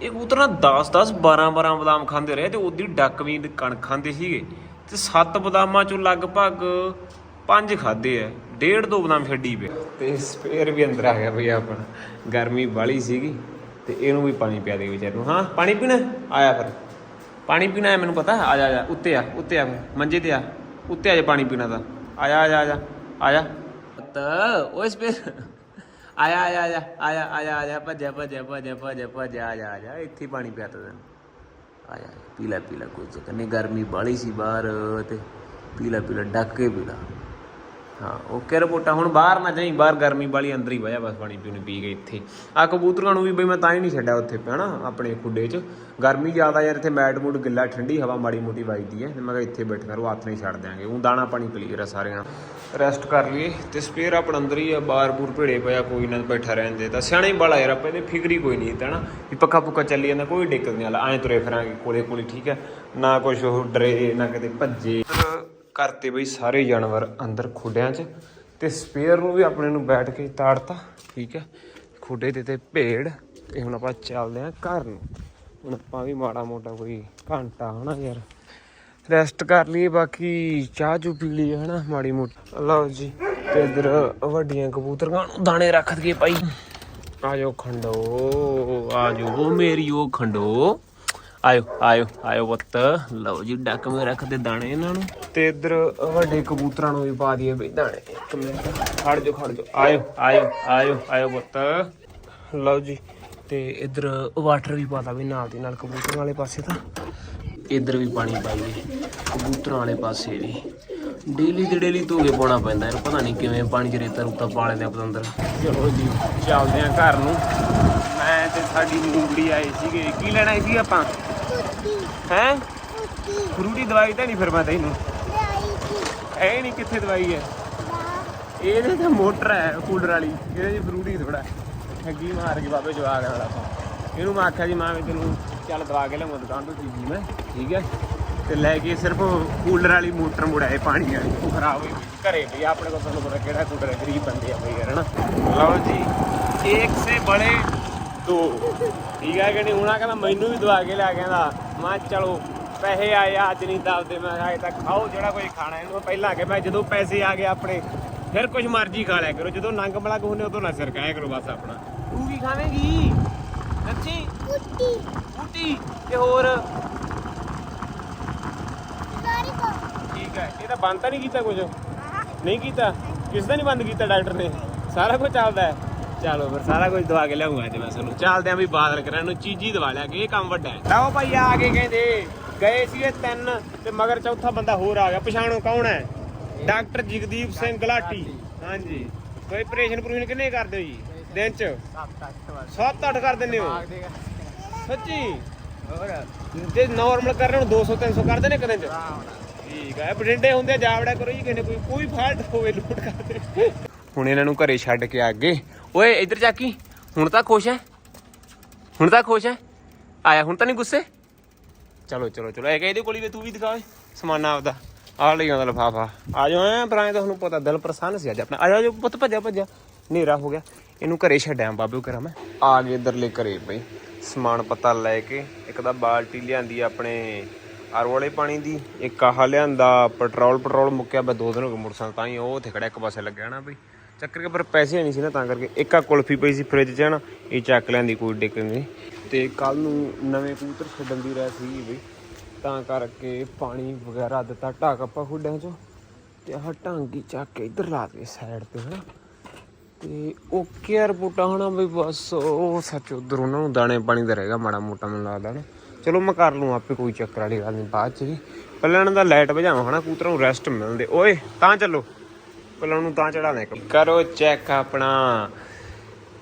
ਇਹ ਕਬੂਤਰ ਨਾ 10 10 12 12 ਬਦਾਮ ਖਾਂਦੇ ਰਹੇ ਤੇ ਉਹਦੀ ਡੱਕ ਵੀ ਕਣਕ ਖਾਂਦੇ ਸੀਗੇ। ਤੇ ਸੱਤ ਬਦਾਮਾਂ ਚੋਂ ਲਗਭਗ ਪੰਜ ਖਾਦੇ ਆ। ਡੇਢ ਦੋ ਬਦਾਮ ਛੱਡੀ ਪਿਆ ਤੇ ਸਪੇਅਰ ਵੀ ਅੰਦਰ ਆ ਗਿਆ ਬਈ ਆਪਣਾ। ਗਰਮੀ ਬਾਲੀ ਸੀਗੀ ਤੇ ਇਹਨੂੰ ਵੀ ਪਾਣੀ ਪਿਆ ਦੇ ਵਿਚਾਰ ਨੂੰ। ਹਾਂ ਪਾਣੀ ਪੀਣਾ? ਆਇਆ ਫਿਰ। ਪਾਣੀ ਪੀਣਾ ਹੈ ਮੈਨੂੰ ਪਤਾ ਆ ਜਾ ਜਾ। ਉੱਤੇ ਆ ਉੱਤੇ ਆ ਫਿਰ, ਮੰਜੇ ਤੇ ਆ। ਉੱਤੇ ਆ ਜਾ ਪਾਣੀ ਪੀਣਾ ਤਾਂ। ਆਇਆ ਜਾ ਆ ਜਾ ਆ ਜਾ। ਆ ਤ ਓਏ ਸਪੇਅਰ ਆਇਆ ਆਇਆ ਆਇਆ। ਆਇਆ ਆਇਆ ਆਇਆ। ਭੱਜਿਆ ਭੱਜਿਆ ਭੱਜਿਆ ਭੱਜਿਆ ਭੱਜਿਆ। ਆ ਜਾ ਆ ਜਾ। ਇੱਥੇ ਪਾਣੀ ਪਿਆ ਤਾ ਤੈਨੂੰ। ਆਇਆ। ਪੀਲਾ ਪੀਲਾ ਕੋਈ ਚੱਕਰ ਨਹੀਂ ਗਰਮੀ ਬਾਲੀ ਸੀ ਬਾਹਰ ਤੇ ਪੀਲਾ ਪੀਲਾ ਡੱਕ ਕੇ ਪੀਲਾ। ਹਾਂ ਓਕੇ ਰਿਪੋਰਟਾਂ ਹੁਣ ਬਾਹਰ ਨਾ ਜਾਈ, ਬਾਹਰ ਗਰਮੀ ਵਾਲੀ ਅੰਦਰ ਹੀ ਬਹਿ ਬਸ ਪਾਣੀ ਪੀਣੀ ਪੀ ਕੇ ਇੱਥੇ। ਆ ਕਬੂਤਰਾਂ ਨੂੰ ਵੀ ਬਈ ਮੈਂ ਤਾਂ ਹੀ ਨਹੀਂ ਛੱਡਿਆ ਉੱਥੇ ਪਿਆ ਨਾ, ਆਪਣੇ ਖੁੱਡੇ 'ਚ। ਗਰਮੀ ਜ਼ਿਆਦਾ ਯਾਰ, ਇੱਥੇ ਮੈਟ ਮੂਡ ਗਿੱਲਾ ਠੰਡੀ ਹਵਾ ਮਾੜੀ ਮੋਟੀ ਵੱਜਦੀ ਹੈ ਮੈਂ ਕਿਹਾ ਇੱਥੇ ਬੈਠ ਕਰ ਹੱਥ ਨਹੀਂ ਛੱਡ ਦਿਆਂਗੇ। ਉਹ ਦਾਣਾ ਪਾਣੀ ਕਲੀਅਰ ਆ ਸਾਰਿਆਂ ਦਾ ਰੈਸਟ ਕਰ ਲਈਏ, ਤੇ ਸਪੇਅਰ ਆਪਣਾ ਅੰਦਰ ਹੀ ਆ ਬਾਰ ਬੂਰ ਭੇੜੇ ਪਿਆ ਕੋਈ ਨਾ ਬੈਠਾ ਰਹਿੰਦੇ ਤਾਂ। ਸਿਆਣੇ ਬਾਲਾ ਯਾਰ, ਆਪਾਂ ਇਹਦੇ ਫਿਕਰ ਹੀ ਕੋਈ ਨਹੀਂ ਤਾਂ ਨਾ ਵੀ ਪੱਖਾ ਪੁੱਕਾ ਚੱਲੀ ਜਾਂਦਾ, ਕੋਈ ਦਿੱਕਤ ਨਹੀਂ ਆਲਾ ਐਂ ਤੁਰੇ ਫਿਰਾਂਗੇ ਕੋਲੇ ਕੋਲੇ ਠੀਕ ਹੈ? ਨਾ ਕੁਛ ਉਹ ਡਰੇ, ਨਾ ਕਿਤੇ ਭੱਜੇ। ਕਰਤੇ ਬਈ ਸਾਰੇ ਜਾਨਵਰ ਅੰਦਰ ਖੁੱਡਿਆਂ 'ਚ ਤੇ ਸਪੇਅਰ ਨੂੰ ਵੀ ਆਪਣੇ ਨੂੰ ਬੈਠ ਕੇ ਤਾੜਤਾ, ਠੀਕ ਹੈ? ਖੁੱਡੇ ਤੇ ਤੇ ਭੇੜ ਤੇ ਹੁਣ ਆਪਾਂ ਚੱਲਦੇ ਆਂ ਘਰ ਨੂੰ। ਹੁਣ ਆਪਾਂ ਵੀ ਮਾੜਾ ਮੋਟਾ ਕੋਈ ਘੰਟਾ ਹਨਾ ਯਾਰ। ਰੈਸਟ ਕਰ ਲਈਏ, ਬਾਕੀ ਚਾਹ ਚੂ ਪੀ ਲਈਏ ਹਨਾ, ਮਾੜੀ ਮੋਟੀ। ਲਓ ਜੀ, ਤੇ ਇਧਰ ਵੱਡੀਆਂ ਕਬੂਤਰਾਂ ਨੂੰ ਦਾਣੇ ਰੱਖ ਦਈਏ ਭਾਈ। ਆਜੋ ਖੰਡੋ ਆਜੋ ਮੇਰੀ ਉਹ ਖੰਡੋ। ਆਇਓ ਆਇਓ ਆਇਓ ਪੁੱਤ। ਲਓ ਜੀ, ਡੱਕ ਮੇ ਰੱਖ ਦਾਣੇ ਇਹਨਾਂ ਨੂੰ। ਤੇ ਇੱਧਰ ਵੱਡੇ ਕਬੂਤਰਾਂ ਨੂੰ ਵੀ ਪਾ ਦਈਏ ਬਈ ਦਾਣੇ। ਇੱਕ ਮਿੰਟ, ਖੜ ਜਾ ਖੜ ਜਾ ਆਇਓ ਆਇਓ ਆਇਓ ਆਇਓ ਪੁੱਤ। ਲਓ ਜੀ, ਤੇ ਇੱਧਰ ਵਾਟਰ ਵੀ ਪਾਤਾ ਵੀ ਨਾਲ ਦੀ ਨਾਲ ਕਬੂਤਰਾਂ ਵਾਲੇ ਪਾਸੇ ਤਾਂ। ਇੱਧਰ ਵੀ ਪਾਣੀ ਪਾਈਏ ਕਬੂਤਰਾਂ ਵਾਲੇ ਪਾਸੇ ਵੀ। ਡੇਲੀ ਤੇ ਡੇਲੀ ਧੋ ਕੇ ਪਾਉਣਾ ਪੈਂਦਾ ਇਹਨੂੰ, ਪਤਾ ਨਹੀਂ ਕਿਵੇਂ ਪਾਣੀ ਚ ਰੇਤਾ ਰੂਤਾ ਪਾ ਲੈਂਦੇ ਆ ਪਤੰਦਰ। ਚਲੋ ਜੀ, ਚੱਲਦੇ ਆ ਘਰ ਨੂੰ। ਤੇ ਸਾਡੀ ਮੂੰਗੜੀ ਆਏ ਸੀਗੇ। ਕੀ ਲੈਣਾ ਸੀ ਆਪਾਂ? ਹੈ? ਫਰੂਟੀ ਦਵਾਈ ਤਾਂ ਨਹੀਂ ਫਿਰ ਮੈਂ ਤੈਨੂੰ ਸੀ ਐ ਨਹੀਂ ਕਿੱਥੇ ਦਵਾਈ ਹੈ ਇਹਦੇ ਤਾਂ ਮੋਟਰ ਹੈ ਕੂਲਰ ਵਾਲੀ। ਇਹਦੇ ਜੀ ਫਰੂਟੀ ਥੋੜਾ ਠੱਗੀ ਮਾਰ ਕੇ ਬਾਬੇ ਜਵਾਗ ਨਾਲ ਆਪਾਂ। ਇਹਨੂੰ ਮੈਂ ਆਖਿਆ ਜੀ ਮਾਂ ਵੀ ਤੈਨੂੰ ਚੱਲ ਦਵਾ ਕੇ ਲਿਆਵਾਂ ਦੁਕਾਨ ਤੋਂ ਚੀਜ਼ੀ ਮੈਂ। ਠੀਕ ਹੈ ਤੇ ਲੈ ਕੇ ਸਿਰਫ ਕੂਲਰ ਵਾਲੀ ਮੋਟਰ ਮੁੜਾਏ ਪਾਣੀ ਵਾਲੀ। ਉਹ ਖਰਾਬ ਹੋਈ। ਘਰੇ ਵੀ ਆਪਣੇ ਕੋਲ ਤੁਹਾਨੂੰ ਪਤਾ ਕਿਹੜਾ ਕੂਲਰ ਹੈ, ਗਰੀਬ ਬੰਦੇ ਆ ਬਈ ਯਾਰ ਹਨਾ? ਲਓ ਜੀ ਇੱਕ ਸੇ ਬੜੇ ਦੋ ਠੀਕ ਹੈ ਕਿ ਨਹੀਂ? ਹੁਣਾ ਕਹਿੰਦਾ ਮੈਨੂੰ ਵੀ ਦਵਾ ਕੇ ਲਿਆ ਕਹਿੰਦਾ। ਮੈਂ ਚਲੋ ਪੈਸੇ ਆਏ ਅੱਜ ਨਹੀਂ ਦੱਸਦੇ। ਮੈਂ ਅਜੇ ਤੱਕ ਖਾਓ ਜਿਹੜਾ ਕੋਈ ਖਾਣਾ ਇਹਨੂੰ ਪਹਿਲਾਂ ਕਿ ਮੈਂ ਜਦੋਂ ਪੈਸੇ ਆ ਗਏ ਆਪਣੇ ਫਿਰ ਕੁਝ ਮਰਜ਼ੀ ਖਾ ਲਿਆ ਕਰੋ। ਜਦੋਂ ਨੰਗ ਮਲਕ ਹੁੰਦੇ ਉਦੋਂ ਨਾ ਸਿਰ ਕਾਇਆ ਕਰੋ ਬਸ ਆਪਣਾ। ਤੂੰ ਕੀ ਖਾਵੇਂਗੀ? ਸੱਚੀ ਕੁੱਤੀ ਬੂਟੀ ਤੇ ਹੋਰ? ਠੀਕ ਹੈ। ਇਹ ਤਾਂ ਬੰਦ ਤਾਂ ਨਹੀਂ ਕੀਤਾ ਕੁਝ ਨਹੀਂ ਕੀਤਾ? ਕਿਸ ਦਾ ਨਹੀਂ ਬੰਦ ਕੀਤਾ ਡਾਕਟਰ ਨੇ? ਸਾਰਾ ਕੁਝ ਚੱਲਦਾ ਹੈ। ਚਲੋ ਫਿਰ ਸਾਰਾ ਕੁਝ ਦਵਾ ਕੇ ਲਿਆਉਂਗਾ ਅੱਜ ਮੈਂ ਤੁਹਾਨੂੰ। ਚੱਲਦੇ ਆਂ ਵੀ ਬਾਦਲ ਕਰਾਂ ਨੂੰ ਚੀਜ਼ੀ ਦਵਾ ਲਿਆ ਕਿ ਇਹ ਕੰਮ ਵੱਡਾ ਹੈ। ਲਓ ਭਾਈ ਆ ਕੇ ਕਹਿੰਦੇ। ਗਏ ਸੀਗੇ ਤਿੰਨ ਤੇ ਮਗਰ ਚੌਥਾ ਬੰਦਾ ਹੋਰ ਆ ਗਿਆ। ਪਛਾਣੋ ਕੌਣ ਹੈ? ਡਾਕਟਰ ਜਗਦੀਪ ਸਿੰਘ ਗਲਾਟੀ। ਹਾਂਜੀ। ਕੋਈ ਆਪਰੇਸ਼ਨ ਪ੍ਰੂਸ਼ਨ ਕਿੰਨੇ ਕਰਦੇ ਹੋ ਜੀ? ਦਿਨ ਚ? 7-8 ਕਰ ਦਿੰਦੇ ਹੋ? ਸੱਚੀ? ਹੋਰ? ਜੇ ਨਾਰਮਲ ਕਰ ਰਹੇ ਹੋ 200 300 ਕਰਦੇ ਨੇ ਇੱਕ ਦਿਨ ਚ? ਠੀਕ ਹੈ ਬਰਿੰਡੇ ਹੁੰਦੇ ਜਾਵੜਾ ਕਰੋ ਜੀ ਕਿਨੇ ਕੋਈ ਕੋਈ ਫਾਲਟ ਹੋਵੇ ਲੂਟ ਕਰਦੇ ਹੁਣ ਇਹਨਾਂ ਨੂੰ ਘਰੇ ਛੱਡ ਕੇ ਆ ਗਏ। ਓਏ, ਇੱਧਰ ਚਾਕੀ ਹੁਣ ਤਾਂ ਖੁਸ਼ ਹੈ ਹੁਣ ਤਾਂ ਖੁਸ਼ ਹੈ ਆਇਆ, ਹੁਣ ਤਾਂ ਨਹੀਂ ਗੁੱਸੇ? ਚਲੋ ਚਲੋ ਚਲੋ। ਇਹ ਇਹਦੇ ਕੋਲ ਹੀ ਤੂੰ ਵੀ ਦਿਖਾ ਓਏ, ਸਮਾਨਾ ਆਪਦਾ। ਆ ਲਈ ਆਉਂਦਾ ਲਫਾਫਾ। ਆ ਜਾਓ ਐ ਪਰਾਂ ਤੁਹਾਨੂੰ ਪਤਾ, ਦਿਲ ਪ੍ਰਸੰਨ ਸੀ ਅੱਜ ਆਪਣਾ। ਆ ਜਾਓ ਪੁੱਤ, ਭੱਜਾ ਭੱਜਾ। ਹਨੇਰਾ ਹੋ ਗਿਆ। ਇਹਨੂੰ ਘਰੇ ਛੱਡਿਆ ਬਾਬੂ ਕਰਾਂ ਮੈਂ। ਆ ਗਏ ਇਧਰਲੇ ਘਰੇ ਬਈ। ਸਮਾਨ ਪਤਾ ਲੈ ਕੇ, ਇੱਕ ਤਾਂ ਬਾਲਟੀ ਲਿਆਂਦੀ ਆਪਣੇ ਆਰ ਵਾਲੇ ਪਾਣੀ ਦੀ, ਇੱਕ ਆਹ ਲਿਆਂਦਾ ਪੈਟਰੋਲ ਪੈਟਰੋਲ ਮੁੱਕਿਆ। ਬਸ ਦੋ ਦਿਨ ਹੋ ਗਏ ਮੋਟਰਸਾਈਕਲ ਤਾਂ ਹੀ ਉਹ ਉੱਥੇ ਖੜਾ ਇੱਕ ਪਾਸੇ ਲੱਗਿਆ ਨਾ ਬਈ। ਚੱਕਰ ਕੇ ਪਰ ਪੈਸੇ ਨਹੀਂ ਸੀ ਨਾ, ਤਾਂ ਕਰਕੇ ਇੱਕ ਆ ਕੁਲਫੀ ਪਈ ਸੀ ਫ੍ਰਿਜ 'ਚ ਨਾ, ਇਹ ਚੱਕ ਲੈਂਦੀ ਕੋਈ ਡਿੱਕ ਨਹੀਂ। ਤੇ ਕੱਲ ਨੂੰ ਨਵੇਂ ਕਬੂਤਰ ਛੱਡਣ ਦੀ ਰਹਿ ਸੀ ਬਈ, ਤਾਂ ਕਰਕੇ ਪਾਣੀ ਵਗੈਰਾ ਦਿੱਤਾ ਢਾਕ ਆਪਾਂ ਖੁੱਡਿਆਂ 'ਚੋਂ। ਤੇ ਆਹ ਢਾਂਗੀ ਚੱਕ ਕੇ ਇੱਧਰ ਲਾ ਦੇ ਸਾਈਡ ਤੇ ਹਨਾ ਤੇ ਓਕੇ ਯਾਰ ਰਿਪੋਰਟਾਂ ਹਨਾ ਬਈ, ਬਸ ਉਹ ਸੱਚ ਉਧਰ ਉਹਨਾਂ ਨੂੰ ਦਾਣੇ ਪਾਣੀ ਦਾ ਰਹੇਗਾ ਮਾੜਾ ਮੋਟਾ, ਮੈਨੂੰ ਲੱਗਦਾ ਨਾ। ਚਲੋ ਮੈਂ ਕਰ ਲੂੰ ਆਪੇ ਕੋਈ ਚੱਕਰ ਵਾਲੀ ਗੱਲ ਨਹੀਂ, ਬਾਅਦ ਚ ਵੀ। ਪਹਿਲਾਂ ਇਹਨਾਂ ਦਾ ਲਾਈਟ ਵਜਾਵਾਂ ਹਨਾ ਕੂਤਰਾਂ ਨੂੰ ਰੈਸਟ ਮਿਲਦੇ। ਓਏ, ਤਾਂ ਚੱਲੋ। ਪਹਿਲਾਂ ਉਹਨੂੰ ਤਾਂ ਚੜਾਣਾ ਕਰੋ ਚੈੱਕ ਆਪਣਾ।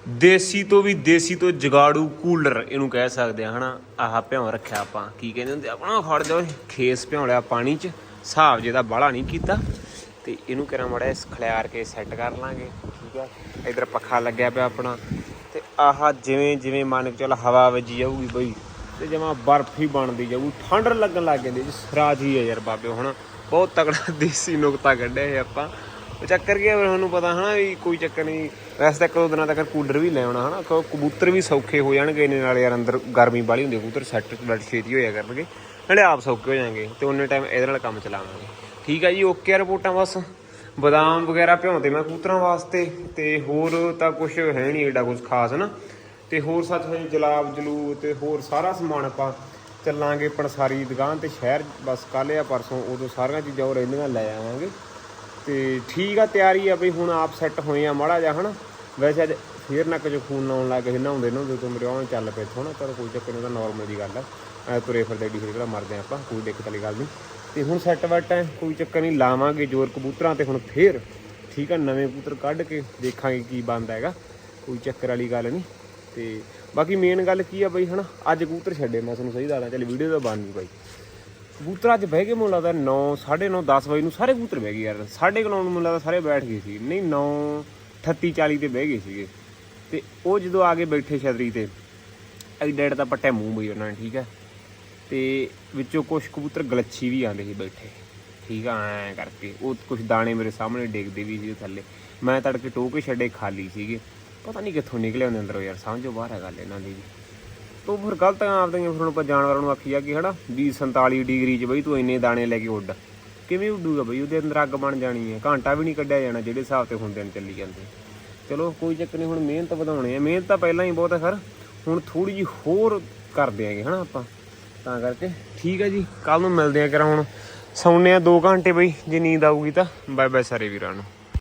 ਦੇਸੀ ਤੋਂ ਵੀ ਦੇਸੀ ਤੋਂ ਜਗਾੜੂ ਕੂਲਰ ਇਹਨੂੰ ਕਹਿ ਸਕਦੇ ਆ, ਹਨਾ? ਆਹ ਭਿਉਂ ਰੱਖਿਆ ਆਪਾਂ। ਕੀ ਕਹਿੰਦੇ ਹੁੰਦੇ ਆਪਣਾ ਫੜ ਦਿਓ ਖੇਸ ਭਿਉਂ ਲਿਆ ਪਾਣੀ 'ਚ। ਹਿਸਾਬ ਜਿਹਦਾ ਬਾਹਲਾ ਨਹੀਂ ਕੀਤਾ। ਤੇ ਇਹਨੂੰ ਕਿਰਾਂ ਮੜਾ ਖਲਿਆਰ ਕੇ ਸੈੱਟ ਕਰ ਲਾਂਗੇ। ਠੀਕ ਹੈ ਇਧਰ ਪੱਖਾ ਲੱਗਿਆ ਪਿਆ ਆਪਣਾ। ਤੇ ਆਹ ਜਿਵੇਂ ਜਿਵੇਂ ਮੰਨ ਕੇ ਚੱਲ ਹਵਾ ਵੱਜੀ ਜਾਊਗੀ ਬਈ, ਤੇ ਜਮਾ ਬਰਫ ਹੀ ਬਣਦੀ ਜਾਊਗੀ। ਠੰਡ ਲੱਗਣ ਲੱਗ ਜਾਂਦੀ ਜੀ ਸਰਾਜ ਹੀ ਹੈ ਯਾਰ ਬਾਬੇ, ਹੁਣ ਬਹੁਤ ਤਕੜਾ ਦੇਸੀ ਨੁਕਤਾ ਕੱਢਿਆ ਇਹ ਆਪਾਂ। ਉਹ ਚੱਕਰ ਕੀ ਹੈ ਤੁਹਾਨੂੰ ਪਤਾ ਹਨਾ ਵੀ ਕੋਈ ਚੱਕਰ ਨਹੀਂ। ਵੈਸੇ ਤਾਂ ਇੱਕ ਦੋ ਦਿਨਾਂ ਤੱਕ ਕੂਲਰ ਵੀ ਲੈ ਆਉਣਾ ਹਨਾ। ਕਿਉਂ ਕਬੂਤਰ ਵੀ ਸੌਖੇ ਹੋ ਜਾਣਗੇ ਇਹਨੇ ਨਾਲ ਯਾਰ ਅੰਦਰ ਗਰਮੀ ਬਾਲੀ ਹੁੰਦੀ ਹੈ, ਕਬੂਤਰ ਸੈੱਟ ਬਲੱਡ ਛੇਤੀ ਹੋਇਆ ਕਰਨਗੇ। ਨਾਲੇ ਆਪ ਸੌਖੇ ਹੋ ਜਾਣਗੇ ਤੇ ਉਹਨੇ ਟਾਈਮ ਇਹਦੇ ਨਾਲ ਕੰਮ ਚਲਾਵਾਂਗੇ। ਠੀਕ ਹੈ ਜੀ ਓਕੇ ਰਿਪੋਰਟਾਂ ਬਸ। ਬਦਾਮ ਵਗੈਰਾ ਭਿਉਂਦੇ ਮੈਂ ਕਬੂਤਰਾਂ ਵਾਸਤੇ ਤੇ ਹੋਰ ਤਾਂ ਕੁਝ ਹੈ ਨਹੀਂ ਏਡਾ ਕੁਝ ਖਾਸ ਨਾ ਤੇ ਹੋਰ ਸੱਚ ਹੈ ਜਲਾਬ ਜਲੂ ਤੇ ਹੋਰ ਸਾਰਾ ਸਮਾਨ ਆਪਾਂ ਚੱਲਾਂਗੇ ਪਣਸਾਰੀ ਦੁਕਾਨ ਤੇ ਸ਼ਹਿਰ। ਬਸ ਕੱਲ੍ਹ ਆ ਪਰਸੋਂ ਉਦੋਂ ਸਾਰੀਆਂ ਚੀਜ਼ਾਂ ਉਹ ਰਹਿੰਦੀਆਂ ਲੈ ਆਵਾਂਗੇ। ਤੇ ਠੀਕ ਆ, ਤਿਆਰੀ ਆ ਬਈ, ਹੁਣ ਆਪ ਸੈੱਟ ਹੋਏ ਆ ਮਾੜਾ ਜਿਹਾ, ਹਨਾ? ਵੈਸੇ ਅੱਜ ਫੇਰ ਨੱਕ 'ਚ ਖੂਨ ਆਉਣ ਲੱਗ ਗਿਆ ਨਹਾਉਂਦੇ ਨਹਾਉਂਦੇ ਤੋਂ ਮੇਰੇ ਆਉਣ ਚੱਲ ਪਏ ਥੋੜਾ ਪਰ ਕੋਈ ਚੱਕਰ ਨਹੀਂ ਤਾਂ ਨਾਰਮਲ ਦੀ ਗੱਲ ਆ। ਐ ਤੁਰੇ ਫਿਰਦੇ ਡੀ ਕਿਹੜਾ ਮਰਦੇ ਆਪਾਂ, ਕੋਈ ਦਿੱਕਤ ਵਾਲੀ ਗੱਲ ਨਹੀਂ ਤੇ ਹੁਣ ਸੈੱਟ ਵਟ ਹੈ ਕੋਈ ਚੱਕਰ ਨਹੀਂ ਲਾਵਾਂਗੇ ਜੋਰ ਕਬੂਤਰਾਂ ਤੇ ਹੁਣ ਫੇਰ। ਠੀਕ ਆ, ਨਵੇਂ ਕਬੂਤਰ ਕੱਢ ਕੇ ਦੇਖਾਂਗੇ ਕੀ ਬਣਦਾ ਹੈਗਾ, ਕੋਈ ਚੱਕਰ ਵਾਲੀ ਗੱਲ ਨਹੀਂ ਤੇ ਬਾਕੀ ਮੇਨ ਗੱਲ ਕੀ ਆ ਬਈ, ਹਨਾ? ਅੱਜ ਕਬੂਤਰ ਛੱਡੇ, ਮੈਂ ਤੁਹਾਨੂੰ ਸਹੀ ਦੱਸਦਾ, ਚੱਲ ਵੀਡੀਓ ਤਾਂ ਬਣ ਨਹੀਂ ਬਾਈ। ਕਬੂਤਰ ਅੱਜ ਬਹਿ ਗਏ, ਮੈਨੂੰ ਲੱਗਦਾ 9 9:30 10 ਵਜੇ ਨੂੰ ਸਾਰੇ ਕਬੂਤਰ ਬਹਿ ਗਏ ਯਾਰ। 9:30 ਨੂੰ ਮੈਨੂੰ ਲੱਗਦਾ ਸਾਰੇ ਬੈਠ ਗਏ ਸੀ। ਨਹੀਂ 9 38 40 ਤੇ ਬਹਿ ਗਏ ਸੀਗੇ। ਤੇ ਉਹ ਜਦੋਂ ਆ ਕੇ ਬੈਠੇ ਛਤਰੀ ਤੇ ਐਡੈਡ ਦਾ ਪੱਟੇ ਮੂੰਹ ਬਈ ਉਹਨਾਂ ਨੇ, ਠੀਕ ਹੈ ਤੇ ਵਿੱਚੋਂ ਕੁਝ ਕਬੂਤਰ ਗਲੱਛੀ ਵੀ ਆਂਦੇ ਸੀ ਬੈਠੇ। ਠੀਕ ਆ, ਐ ਕਰਕੇ। ਉਹ ਕੁਝ ਦਾਣੇ ਮੇਰੇ ਸਾਹਮਣੇ ਡਿੱਗਦੇ ਵੀ ਸੀ ਥੱਲੇ। ਮੈਂ ਤੜਕੇ ਟੋਕੇ ਛੱਡੇ, ਖਾਲੀ ਸੀਗੇ। ਪਤਾ ਨਹੀਂ ਕਿੱਥੋਂ ਨਿਕਲੇ ਉਹਦੇ ਅੰਦਰੋਂ ਯਾਰ, ਸਮਝੋ ਬਾਹਰ ਆ ਗੱਲ ਇਹਨਾਂ ਦੀ ਤੋ ਫਿਰ ਗਲਤ ਆਪਦੀਆਂ ਫਿਰ ਹੁਣ ਆਪਾਂ ਜਾਨਵਰਾਂ ਨੂੰ ਆਖੀ ਜਾ ਕਿ ਹਨਾ, ਵੀ 47 ਡਿਗਰੀ 'ਚ ਬਈ ਤੂੰ ਇੰਨੇ ਦਾਣੇ ਲੈ ਕੇ ਉੱਡ। ਕਿਵੇਂ ਉੱਡੂਗਾ ਬਈ? ਉਹਦੇ ਅੰਦਰ ਅੱਗ ਬਣ ਜਾਣੀ ਹੈ। ਘੰਟਾ ਵੀ ਨਹੀਂ ਕੱਢਿਆ ਜਾਣਾ ਜਿਹੜੇ ਹਿਸਾਬ ਤੇ ਹੁੰਦੇ ਨੇ ਚੱਲੀ ਜਾਂਦੇ। ਚਲੋ ਕੋਈ ਚੱਕਰ ਨਹੀਂ, ਹੁਣ ਮਿਹਨਤ ਵਧਾਉਣੀ ਹੈ। ਮਿਹਨਤ ਤਾਂ ਪਹਿਲਾਂ ਹੀ ਬਹੁਤ ਹੈ ਸਰ ਹੁਣ ਥੋੜੀ ਜਿਹੀ ਹੋਰ ਕਰਦੇ ਆਂਗੇ ਹਨਾ ਆਪਾਂ। ਤਾਂ ਕਰਕੇ ਠੀਕ ਹੈ ਜੀ। ਕੱਲ ਨੂੰ ਮਿਲਦੇ ਆ ਕਰਾਂ ਹੁਣ। ਸੌਂਨੇ ਆ 2 ਘੰਟੇ ਬਈ, ਜੇ ਨੀਂਦ ਆਊਗੀ ਤਾਂ। ਬਾਏ ਬਾਏ ਸਾਰੇ ਵੀਰਾਂ ਨੂੰ।